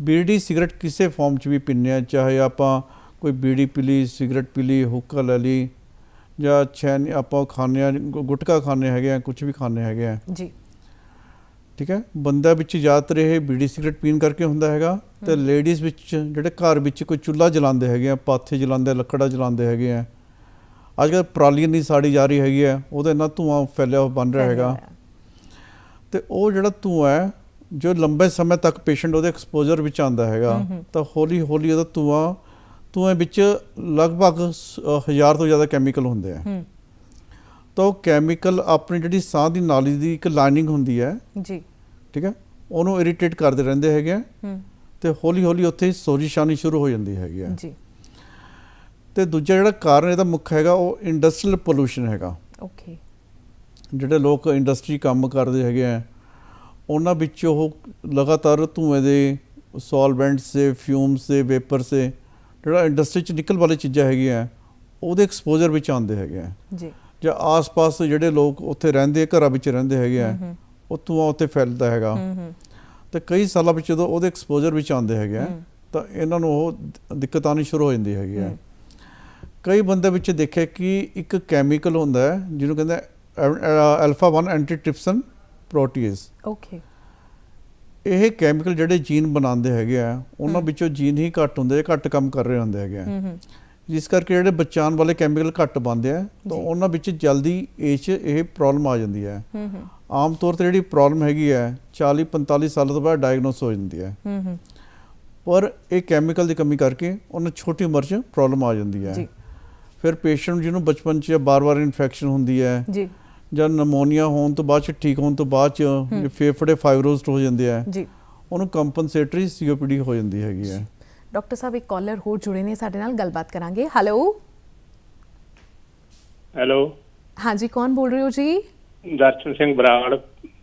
S2: ਬੀੜੀ ਸਿਗਰਟ ਕਿਸੇ ਫਾਰਮ 'ਚ ਵੀ ਪੀਂਦੇ ਆ ਚਾਹੇ ਆਪਾਂ ਕੋਈ ਬੀੜੀ ਪੀ ਲਈ ਸਿਗਰਟ ਪੀ ਲਈ ਹੁੱਕਾ ਲੈ ਲਈ ਜਾਂ ਛੈਨ ਆਪਾਂ ਖਾਂਦੇ ਆ ਗੁਟਕਾ ਖਾਂਦੇ ਹੈਗੇ ਆ ਕੁਝ ਵੀ ਖਾਂਦੇ ਹੈਗੇ ਆ।
S1: ਜੀ।
S2: ਠੀਕ ਹੈ? ਬੰਦਾ ਵਿੱਚ ਜ਼ਿਆਦਾਤਰ ਇਹ ਬੀੜੀ ਸਿਗਰਟ ਪੀਣ ਕਰਕੇ ਹੁੰਦਾ ਹੈਗਾ ਤੇ ਲੇਡੀਜ਼ ਵਿੱਚ ਜਿਹੜੇ ਘਰ ਵਿੱਚ ਕੋਈ ਚੁੱਲ੍ਹਾ ਜਲਾਉਂਦੇ ਹੈਗੇ ਆ ਪਾਥੇ ਜਲਾਉਂਦੇ ਆ, ਲੱਕੜਾਂ ਜਲਾਉਂਦੇ ਹੈਗੇ ਆ ਅੱਜ ਕੱਲ੍ਹ ਪਰਾਲੀ ਨਹੀਂ ਸਾੜੀ ਜਾ ਰਹੀ ਹੈਗੀ ਹੈ ਉਹਦੇ ਨਾਲ ਧੂਆਂ ਫੈਲਿਆ ਬਣ ਰਿਹਾ ਹੈਗਾ। ਤੇ ਉਹ ਜਿਹੜਾ ਧੂਆਂ ਹੈ ਜੋ ਲੰਬੇ ਸਮੇਂ ਤੱਕ ਪੇਸ਼ੈਂਟ ਉਹਦੇ ਐਕਸਪੋਜ਼ਰ ਵਿੱਚ ਆਂਦਾ ਹੈਗਾ ਤਾਂ ਹੌਲੀ ਹੌਲੀ ਉਹਦਾ ਧੂਆਂ ਧੂਏ ਵਿੱਚ ਲਗਭਗ ਸ- ਅ, ਹਜ਼ਾਰ ਤੋਂ ਜ਼ਿਆਦਾ ਕੈਮੀਕਲ ਹੁੰਦੇ ਆ। ਤਾਂ ਉਹ ਕੈਮੀਕਲ ਆਪਣੀ ਜਿਹੜੀ ਸਾਹ ਦੀ ਨਾਲੀ ਦੀ ਇੱਕ ਲਾਈਨਿੰਗ ਹੁੰਦੀ ਹੈ
S1: ਜੀ।
S2: ਠੀਕ ਹੈ? ਉਹਨੂੰ ਇਰੀਟੇਟ ਕਰਦੇ ਰਹਿੰਦੇ ਹੈਗੇ ਆ।
S1: ਹੂੰ।
S2: ਤੇ ਹੌਲੀ ਹੌਲੀ ਉੱਥੇ ਸੋਜਿਸ਼ ਆਉਣੀ ਸ਼ੁਰੂ ਹੋ ਜਾਂਦੀ ਹੈਗੀ ਆ।
S1: ਜੀ।
S2: ਤੇ ਦੂਜਾ ਜਿਹੜਾ ਕਾਰਨ ਇਹਦਾ ਮੁੱਖ ਹੈਗਾ ਉਹ ਇੰਡਸਟਰੀਅਲ ਪੋਲੂਸ਼ਨ ਹੈਗਾ।
S1: ਓਕੇ
S2: ਜਿਹੜੇ ਲੋਕ ਇੰਡਸਟਰੀ ਕੰਮ ਕਰਦੇ ਹੈਗੇ ਆ ਉਹਨਾਂ ਵਿੱਚ ਉਹ ਲਗਾਤਾਰ ਧੂਏ ਦੇ ਸੋਲਵੈਂਟਸ ਦੇ ਫਿਊਮਸ ਦੇ ਵੇਪਰ ਦੇ ਜਿਹੜਾ ਇੰਡਸਟਰੀ ਚ ਨਿਕਲ ਵਾਲੀ ਚੀਜ਼ਾਂ ਹੈਗੀਆਂ ਉਹਦੇ ਐਕਸਪੋਜ਼ਰ ਵਿੱਚ ਆਉਂਦੇ ਹੈਗੇ ਆ।
S1: ਜੀ।
S2: ਜਾਂ ਆਸ-ਪਾਸ ਜਿਹੜੇ ਲੋਕ ਉੱਥੇ ਰਹਿੰਦੇ ਘਰਾਂ ਵਿੱਚ ਰਹਿੰਦੇ ਹੈਗੇ ਆ
S1: ਹੂੰ।
S2: ਉਹ ਧੂਆਂ ਉੱਥੇ ਫੈਲਦਾ ਹੈਗਾ। ਤੇ ਕਈ ਸਾਲਾਂ ਵਿੱਚ ਜਦੋਂ ਉਹਦੇ ਐਕਸਪੋਜ਼ਰ ਵਿੱਚ ਆਉਂਦੇ ਹੈਗੇ ਆ। ਤਾਂ ਇਹਨਾਂ ਨੂੰ ਉਹ ਦਿੱਕਤ ਆਉਣੀ ਸ਼ੁਰੂ ਹੋ ਜਾਂਦੀ ਹੈਗੀ ਆ।
S1: ਹੂੰ।
S2: ਕਈ ਬੰਦੇ ਵਿੱਚ ਦੇਖਿਆ ਕਿ ਇੱਕ ਕੈਮੀਕਲ ਹੁੰਦਾ ਹੈ ਜਿਹਨੂੰ ਕਹਿੰਦੇ ਅਲਫਾ 1 ਐਂਟੀਟ੍ਰਿਪਸਨ ਪ੍ਰੋਟੀਜ਼
S1: ਓਕੇ
S2: ਇਹ ਕੈਮੀਕਲ ਜਿਹੜੇ ਜੀਨ ਬਣਾਉਂਦੇ ਹੈਗੇ ਆ ਉਹਨਾਂ। ਵਿੱਚੋਂ ਜੀਨ ਹੀ ਘੱਟ ਹੁੰਦੇ ਆ ਘੱਟ ਕੰਮ ਕਰ ਰਹੇ ਹੁੰਦੇ ਹੈਗੇ ਆ। ਜਿਸ ਕਰਕੇ ਜਿਹੜੇ ਬਚਾਉਣ ਵਾਲੇ ਕੈਮੀਕਲ ਘੱਟ ਬਣਦੇ ਆ ਤਾਂ। ਉਹਨਾਂ ਵਿੱਚ ਜਲਦੀ ਏਜ 'ਚ ਇਹ ਪ੍ਰੋਬਲਮ ਆ ਜਾਂਦੀ ਹੂੰ। ਆਮ ਤੌਰ ਤੇ ਜਿਹੜੀ ਪ੍ਰੋਬਲਮ ਹੈਗੀ ਹੈ 40 45 ਸਾਲਾਂ ਤੋਂ ਬਾਅਦ ਡਾਇਗਨੋਸ ਹੋ ਜਾਂਦੀ ਹੈ।
S1: ਹੂੰ ਹੂੰ।
S2: ਪਰ ਇਹ ਕੈਮੀਕਲ ਦੀ ਕਮੀ ਕਰਕੇ ਉਹਨਾਂ ਛੋਟੀ ਉਮਰ 'ਚ ਪ੍ਰੋਬਲਮ ਆ ਜਾਂਦੀ ਹੈ।
S1: ਜੀ।
S2: ਫਿਰ ਪੇਸ਼ੈਂਟ ਜਿਹਨੂੰ ਬਚਪਨ 'ਚ ਬਾਰ-ਬਾਰ ਇਨਫੈਕਸ਼ਨ ਹੁੰਦੀ ਹੈ
S1: ਜੀ।
S2: ਜਾਂ ਨਮੋਨੀਆ ਹੋਣ ਤੋਂ ਬਾਅਦ 'ਚ ਠੀਕ ਹੋਣ ਤੋਂ ਬਾਅਦ 'ਚ ਜੇ ਫੇਫੜੇ ਫਾਈਬਰੋਜ਼ਡ ਹੋ ਜਾਂਦੇ ਆ
S1: ਜੀ।
S2: ਉਹਨੂੰ ਕੰਪਨਸੇਟਰੀ ਸੀਓਪੀਡੀ ਹੋ ਜਾਂਦੀ ਹੈਗੀ ਹੈ।
S1: ਡਾਕਟਰ ਸਾਹਿਬ ਇੱਕ ਕਾਲਰ ਹੋਰ ਜੁੜੇ ਨੇ ਸਾਡੇ ਨਾਲ ਗੱਲਬਾਤ ਕਰਾਂਗੇ। ਹੈਲੋ
S3: ਹੈਲੋ
S1: ਹਾਂਜੀ ਕੌਣ ਬੋਲ ਰਹੇ ਹੋ ਜੀ?
S3: ਦਰਸ਼ਨ ਸਿੰਘ ਬਰਾੜ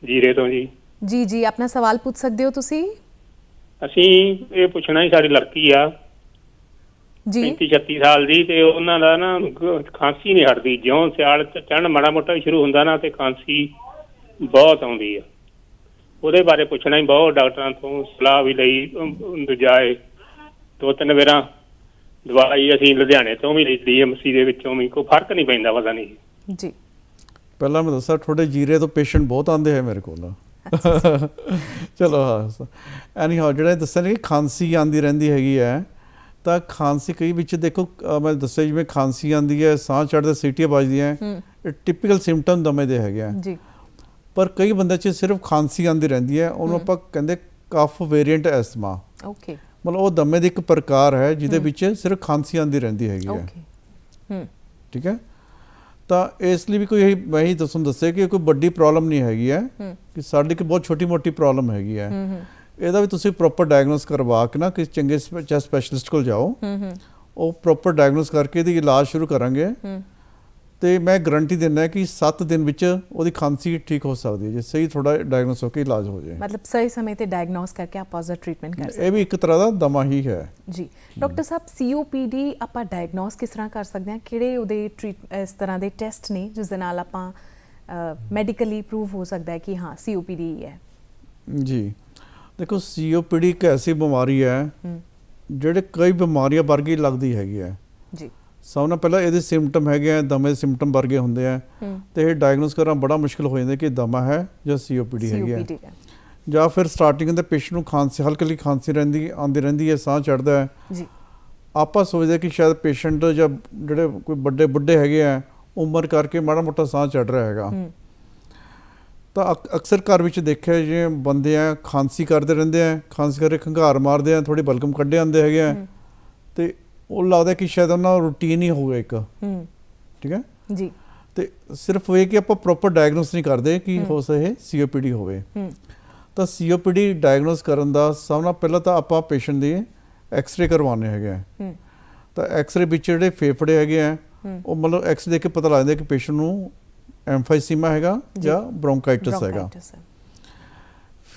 S3: ਜੀਰੇ ਤੋਂ ਜੀ।
S1: ਜੀ ਜੀ ਆਪਣਾ ਸਵਾਲ ਪੁੱਛ ਸਕਦੇ ਹੋ ਤੁਸੀਂ?
S3: ਅਸੀਂ ਇਹ ਪੁੱਛਣਾ ਸੀ ਸਾਡੀ ਲੜਕੀ ਆ।
S1: ਜੀ।
S3: 35 36 ਸਾਲ ਦੀ ਤੇ ਉਹਨਾਂ ਦਾ ਨਾ ਖਾਂਸੀ ਨਹੀਂ ਹਟਦੀ। ਜਿਉਂ ਸਿਆਲ ਚੜਨ ਮਾੜਾ ਮੋਟਾ ਸ਼ੁਰੂ ਹੁੰਦਾ ਨਾ ਤੇ ਖਾਂਸੀ ਬਹੁਤ ਆਉਂਦੀ ਆ। ਉਹਦੇ ਬਾਰੇ ਪੁੱਛਣਾ ਹੀ ਬਹੁਤ ਡਾਕਟਰਾਂ ਤੋਂ ਸਲਾਹ ਵੀ ਲਈ ਦੂਜਾਏ ਦੋ ਤਿੰਨ ਵਾਰਾਂ ਦਵਾਈ ਅਸੀਂ ਲੁਧਿਆਣੇ ਤੋਂ ਵੀ ਲਈ ਡੀਐਮਸੀ ਦੇ ਵਿੱਚੋਂ ਵੀ ਕੋਈ ਫ਼ਰਕ ਨਹੀਂ ਪੈਂਦਾ ਪਤਾ ਨਹੀਂ।
S1: ਜੀ।
S2: ਪਹਿਲਾਂ ਮੈਂ ਦੱਸਾਂ ਤੁਹਾਡੇ ਜੀਰੇ ਤੋਂ ਪੇਸ਼ੈਂਟ ਬਹੁਤ ਆਉਂਦੇ ਹੈ ਮੇਰੇ ਕੋਲ ਚਲੋ ਹਾਂ ਐਨੀ ਹਾਉ ਜਿਹੜਾ ਦੱਸਿਆ ਕਿ ਖਾਂਸੀ ਆਂਦੀ ਰਹਿੰਦੀ ਹੈਗੀ ਹੈ ਤਾਂ ਖਾਂਸੀ ਕਈ ਵਿੱਚ ਦੇਖੋ ਮੈਂ ਦੱਸਿਆ ਜਿਵੇਂ ਖਾਂਸੀ ਆਂਦੀ ਹੈ ਸਾਹ ਚੜ੍ਹਦੇ ਸੀਟੀਆਂ ਵੱਜਦੀਆਂ
S1: ਹੂੰ
S2: ਇਹ ਟਿਪੀਕਲ ਸਿੰਪਟਮ ਦਮੇ ਦੇ ਹੈਗੇ ਆ
S1: ਜੀ।
S2: ਪਰ ਕਈ ਬੰਦੇ 'ਚ ਸਿਰਫ ਖਾਂਸੀ ਆਂਦੀ ਰਹਿੰਦੀ ਹੈ ਉਹਨੂੰ ਆਪਾਂ ਕਹਿੰਦੇ ਕਫ ਵੇਰੀਐਂਟ ਐਸਮਾ
S1: ਓਕੇ।
S2: ਮਤਲਬ ਉਹ ਦਮੇ ਦੀ ਇੱਕ ਪ੍ਰਕਾਰ ਹੈ ਜਿਹਦੇ ਵਿੱਚ ਸਿਰਫ ਖਾਂਸੀ ਆਂਦੀ ਰਹਿੰਦੀ ਹੈਗੀ ਹੈ।
S1: ਓਕੇ। ਹੂੰ।
S2: ਠੀਕ ਹੈ? ਤਾਂ ਇਸ ਲਈ ਵੀ ਕੋਈ ਇਹੀ ਮੈਂ ਹੀ ਦੱਸਣ ਦੱਸਿਆ ਕਿ ਕੋਈ ਵੱਡੀ ਪ੍ਰੋਬਲਮ ਨਹੀਂ ਹੈਗੀ ਹੈ ਕਿ ਸਾਡੀ ਇੱਕ ਬਹੁਤ ਛੋਟੀ ਮੋਟੀ ਪ੍ਰੋਬਲਮ ਹੈਗੀ ਹੈ। ਇਹਦਾ ਵੀ ਤੁਸੀਂ ਪ੍ਰੋਪਰ ਡਾਇਗਨੋਸ ਕਰਵਾ ਕੇ ਨਾ ਕਿਸੇ ਚੰਗੇ ਚੈਸਟ ਸਪੈਸ਼ਲਿਸਟ ਕੋਲ ਜਾਓ। ਉਹ ਪ੍ਰੋਪਰ ਡਾਇਗਨੋਸ ਕਰਕੇ ਇਹਦੀ ਇਲਾਜ ਸ਼ੁਰੂ ਕਰਾਂਗੇ। ਤੇ ਮੈਂ ਗਾਰੰਟੀ ਦਿੰਦਾ ਕਿ 7 ਦਿਨ ਵਿੱਚ ਉਹਦੀ ਖਾਂਸੀ ਠੀਕ ਹੋ ਸਕਦੀ ਹੈ ਜੇ ਸਹੀ ਥੋੜਾ ਡਾਇਗਨੋਸ ਹੋ ਕੇ ਇਲਾਜ ਹੋ ਜਾਏ।
S1: ਮਤਲਬ ਸਹੀ ਸਮੇਂ ਤੇ ਡਾਇਗਨੋਸ ਕਰਕੇ ਆਪਾਂ ਉਸਦਾ ਟ੍ਰੀਟਮੈਂਟ ਕਰ ਸਕਦੇ
S2: ਇਹ ਵੀ ਇੱਕ ਤਰ੍ਹਾਂ ਦਾ ਦਮਾ ਹੀ ਹੈ।
S1: ਜੀ। ਡਾਕਟਰ ਸਾਹਿਬ ਸੀਓਪੀਡੀ ਆਪਾਂ ਡਾਇਗਨੋਸ ਕਿਸ ਤਰ੍ਹਾਂ ਕਰ ਸਕਦੇ ਹਾਂ? ਕਿਹੜੇ ਉਹਦੇ ਟ੍ਰੀਟ ਇਸ ਤਰ੍ਹਾਂ ਦੇ ਟੈਸਟ ਨੇ ਜਿਸ ਦੇ ਨਾਲ ਆਪਾਂ ਮੈਡੀਕਲੀ ਪ੍ਰੂਵ ਹੋ ਸਕਦਾ ਹੈ ਕਿ ਹਾਂ ਸੀਓਪੀਡੀ ਹੈ?
S2: ਜੀ। ਦੇਖੋ ਸੀਓਪੀਡੀ ਇੱਕ ਐਸੀ ਬਿਮਾਰੀ ਹੂੰ। ਜਿਹੜੇ ਕਈ ਬਿਮਾਰੀਆਂ ਵਰਗੀ ਲੱਗਦੀ ਹੈਗੀ ਹੈ।
S1: ਜੀ।
S2: ਸਭ ਤੋਂ ਪਹਿਲਾਂ ਇਹਦੇ ਸਿੰਪਟਮ ਹੈਗੇ ਆ ਦਮੇ ਦੇ ਸਿੰਪਟਮ ਵਰਗੇ ਹੁੰਦੇ ਆ। ਤੇ ਇਹ ਡਾਇਗਨੋਸ ਕਰਨਾ ਬੜਾ ਮੁਸ਼ਕਲ ਹੋ ਜਾਂਦਾ ਕਿ ਦਮਾ ਹੈ ਜਾਂ ਸੀਓਪੀਡੀ ਹੈਗੀ ਹੈ। ਜਾਂ ਫਿਰ ਸਟਾਰਟਿੰਗ ਦੇ ਪੇਸ਼ੈਂਟ ਨੂੰ ਖਾਂਸੀ ਹਲਕੀ ਖਾਂਸੀ ਰਹਿੰਦੀ ਆਉਂਦੀ ਰਹਿੰਦੀ ਹੈ ਸਾਹ ਚੜਦਾ ਹੈ।
S1: ਜੀ।
S2: ਆਪਾਂ ਸੋਚਦੇ ਕਿ ਸ਼ਾਇਦ ਪੇਸ਼ੈਂਟ ਜਾਂ ਜਿਹੜੇ ਕੋਈ ਵੱਡੇ ਬੁੱਢੇ ਹੈਗੇ ਆ ਉਮਰ ਕਰਕੇ ਮਾੜਾ ਮੋਟਾ ਸਾਹ ਚੜ ਰਿਹਾ ਹੈਗਾ। ਤਾਂ ਅਕ- ਅਕਸਰ ਘਰ ਵਿੱਚ ਦੇਖਿਆ ਜੇ ਬੰਦੇ ਆ ਖਾਂਸੀ ਕਰਦੇ ਰਹਿੰਦੇ ਆ ਖਾਂਸੀ ਕਰਕੇ ਖੰਘਾਰ ਮਾਰਦੇ ਆ ਥੋੜੀ ਬਲਗਮ ਕੱਢੇ ਆਉਂਦੇ ਹੈਗੇ ਆ। ਤੇ ਉਹ ਲੱਗਦਾ ਕਿ ਸ਼ਾਇਦ ਉਹਨਾਂ ਦਾ ਰੂਟੀਨ ਹੀ ਹੋਊਗਾ ਇੱਕ।
S1: ਹੂੰ।
S2: ਠੀਕ ਹੈ?
S1: ਜੀ।
S2: ਤੇ ਸਿਰਫ ਇਹ ਕਿ ਆਪਾਂ ਪ੍ਰੋਪਰ ਡਾਇਗਨੋਸ ਨਹੀਂ ਕਰਦੇ ਕਿ ਹੋ। ਸਕੇ ਸੀਓਪੀਡੀ ਹੋਵੇ।
S1: ਹੂੰ।
S2: ਤਾਂ ਸੀਓਪੀਡੀ ਡਾਇਗਨੋਸ ਕਰਨ ਦਾ ਸਭ ਤੋਂ ਪਹਿਲਾਂ ਤਾਂ ਆਪਾਂ ਪੇਸ਼ੈਂਟ ਦੀ ਐਕਸ-ਰੇ ਕਰਵਾਉਣੇ ਹੈਗੇ ਆ।
S1: ਹੂੰ।
S2: ਤਾਂ ਐਕਸ-ਰੇ ਵਿੱਚ ਜਿਹੜੇ ਫੇਫੜੇ ਹੈਗੇ ਆ। ਉਹ ਮਤਲਬ ਐਕਸ ਦੇਖ ਕੇ ਪਤਾ ਲੱਗ ਜਾਂਦਾ ਕਿ ਪੇਸ਼ੈਂਟ ਨੂੰ ਐਮਫਾਈਸੀਮਾ ਹੈਗਾ
S1: ਜੀ।
S2: ਬ੍ਰੌਂਕਾਈਟਿਸ ਹੈਗਾ।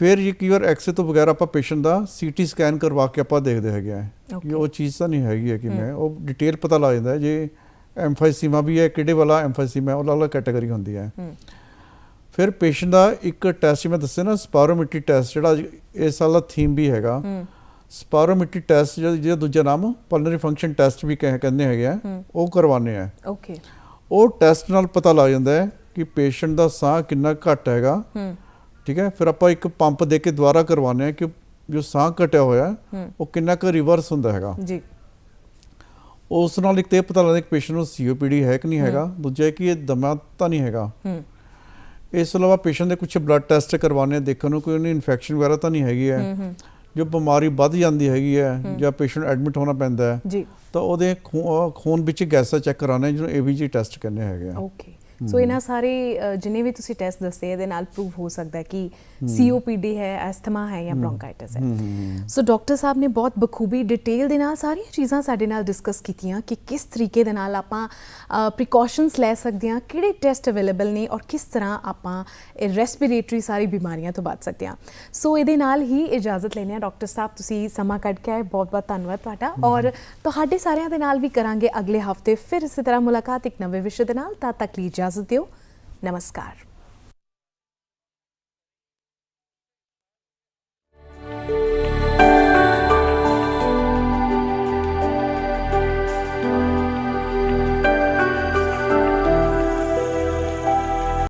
S2: ਫਿਰ ਇਹ ਕਈ ਵਾਰ ਐਕਸ-ਰੇ ਤੋਂ ਬਗੈਰ ਆਪਾਂ ਪੇਸ਼ੈਂਟ ਦਾ ਸੀਟੀ ਸਕੈਨ ਕਰਵਾ ਕੇ ਆਪਾਂ ਦੇਖਦੇ ਹੈਗੇ ਆ। ਕਿ. ਉਹ ਚੀਜ਼ ਤਾਂ ਨਹੀਂ ਹੈਗੀ ਹੈ ਕਿ ਮੈਂ ਉਹ ਡਿਟੇਲ ਪਤਾ ਲੱਗ ਜਾਂਦਾ ਜੇ ਐਮਫਾਈਸੀਮਾ ਵੀ ਹੈ ਕਿਹੜੇ ਵਾਲਾ ਐਮਫਾਈਸੀਮਾ ਉਹ ਅਲੱਗ ਕੈਟਾਗਰੀ ਹੁੰਦੀ ਹੈ। ਫਿਰ ਪੇਸ਼ੈਂਟ ਦਾ ਇੱਕ ਟੈਸਟ ਮੈਂ ਦੱਸਿਆ ਨਾ ਸਪਾਇਰੋਮੀਟਰੀ ਟੈਸਟ ਜਿਹੜਾ ਇਸ ਸਾਲ ਦਾ ਥੀਮ ਵੀ ਹੈਗਾ। ਸਪਾਇਰੋਮੀਟਰੀ ਟੈਸਟ ਜਿਹਦਾ ਦੂਜਾ ਨਾਮ ਪਲਨਰੀ ਫੰਕਸ਼ਨ ਟੈਸਟ ਵੀ ਕਹਿ- ਕਹਿੰਦੇ ਹੈਗੇ ਆ। ਉਹ ਕਰਵਾਉਂਦੇ ਆ।
S1: ਓਕੇ
S2: ਉਹ ਟੈਸਟ ਨਾਲ ਪਤਾ ਲੱਗ ਜਾਂਦਾ ਹੈ ਕਿ ਪੇਸ਼ੈਂਟ ਦਾ ਸਾਹ ਕਿੰਨਾ ਘੱਟ ਹੈਗਾ।
S1: ਹੂੰ
S2: ਠੀਕ ਹੈ? ਫਿਰ ਆਪਾਂ ਇੱਕ ਪੰਪ ਦੇ ਕੇ ਦੁਬਾਰਾ ਕਰਵਾਉਂਦੇ ਆ ਕਿ ਜੋ ਸਾਹ ਘਟਿਆ ਹੋਇਆ ਉਹ ਕਿੰਨਾ ਕੁ ਰਿਵਰਸ ਹੁੰਦਾ ਹੈਗਾ।
S1: ਜੀ।
S2: ਉਸ ਨਾਲ ਇੱਕ ਤੇ ਪਤਾ ਲੱਗਦਾ ਕਿ ਪੇਸ਼ੈਂਟ ਨੂੰ ਸੀਓਪੀਡੀ ਹੈ ਕਿ ਨਹੀਂ ਹੈਗਾ ਦੂਜਾ ਕਿ ਇਹ ਦਮਾ ਤਾਂ ਨਹੀਂ ਹੈਗਾ। ਇਸ ਤੋਂ ਇਲਾਵਾ ਪੇਸ਼ੈਂਟ ਦੇ ਕੁਝ ਬਲੱਡ ਟੈਸਟ ਕਰਵਾਉਣੇ ਦੇਖਣ ਨੂੰ ਕੋਈ ਉਹਨੂੰ ਇਨਫੈਕਸ਼ਨ ਵਗੈਰਾ ਤਾਂ ਨਹੀਂ ਹੈਗੀ ਹੈ। ਜੋ ਬਿਮਾਰੀ ਵੱਧ ਜਾਂਦੀ ਹੈਗੀ ਹੈ ਜਾਂ ਪੇਸ਼ੈਂਟ ਐਡਮਿਟ ਹੋਣਾ ਪੈਂਦਾ ਹੈ
S1: ਜੀ।
S2: ਤਾਂ ਉਹਦੇ ਖੂਨ ਵਿੱਚ ਗੈਸਾਂ ਚੈੱਕ ਕਰਾਉਣੇ ਜਿਹਨੂੰ ਏਬੀਜੀ ਟੈਸਟ ਕਹਿੰਦੇ ਹੈਗੇ ਆ।
S1: ਓਕੇ ਸੋ ਇਹਨਾਂ ਸਾਰੇ ਅ, ਜਿੰਨੇ ਵੀ ਤੁਸੀਂ ਟੈਸਟ ਦੱਸੇ ਇਹਦੇ ਨਾਲ ਪ੍ਰੂਵ ਹੋ ਸਕਦਾ ਹੈ ਕਿ ਸੀਓਪੀਡੀ ਹੈ ਐਸਥਮਾ ਹੈ ਜਾਂ ਬ੍ਰੌਂਕਾਈਟਿਸ ਹੈ ਸੋ ਡਾਕਟਰ ਸਾਹਿਬ ਨੇ ਬਹੁਤ ਬਖੂਬੀ ਡਿਟੇਲ ਦੇ ਨਾਲ ਸਾਰੀਆਂ ਚੀਜ਼ਾਂ ਸਾਡੇ ਨਾਲ ਡਿਸਕਸ ਕੀਤੀਆਂ ਕਿ ਕਿਸ ਤਰੀਕੇ ਦੇ ਨਾਲ ਆਪਾਂ ਪ੍ਰੀਕਾਸ਼ਨਸ ਲੈ ਸਕਦੇ ਹਾਂ ਕਿਹੜੇ ਟੈਸਟ ਅਵੇਲੇਬਲ ਨੇ ਔਰ ਕਿਸ ਤਰ੍ਹਾਂ ਆਪਾਂ ਇਹ ਰੈਸਪੀਰੇਟਰੀ ਸਾਰੀ ਬਿਮਾਰੀਆਂ ਤੋਂ ਬਚ ਸਕਦੇ ਹਾਂ ਸੋ ਇਹਦੇ ਨਾਲ ਹੀ ਇਜਾਜ਼ਤ ਲੈਣੇ ਆ ਡਾਕਟਰ ਸਾਹਿਬ ਤੁਸੀਂ ਸਮਾਂ ਕੱਢ ਕੇ ਆਏ ਬਹੁਤ ਬਹੁਤ ਧੰਨਵਾਦ ਤੁਹਾਡਾ ਔਰ ਤੁਹਾਡੇ ਸਾਰਿਆਂ ਦੇ ਨਾਲ ਵੀ ਕਰਾਂਗੇ ਅਗਲੇ ਹਫ਼ਤੇ ਫਿਰ ਇਸੇ ਤਰ੍ਹਾਂ ਮੁਲਾਕਾਤ ਇੱਕ ਨਵੇਂ ਵਿਸ਼ੇ ਦੇ ਨਾਲ ਤਦ ਤੱਕ ਲਈ positive. Namaskar.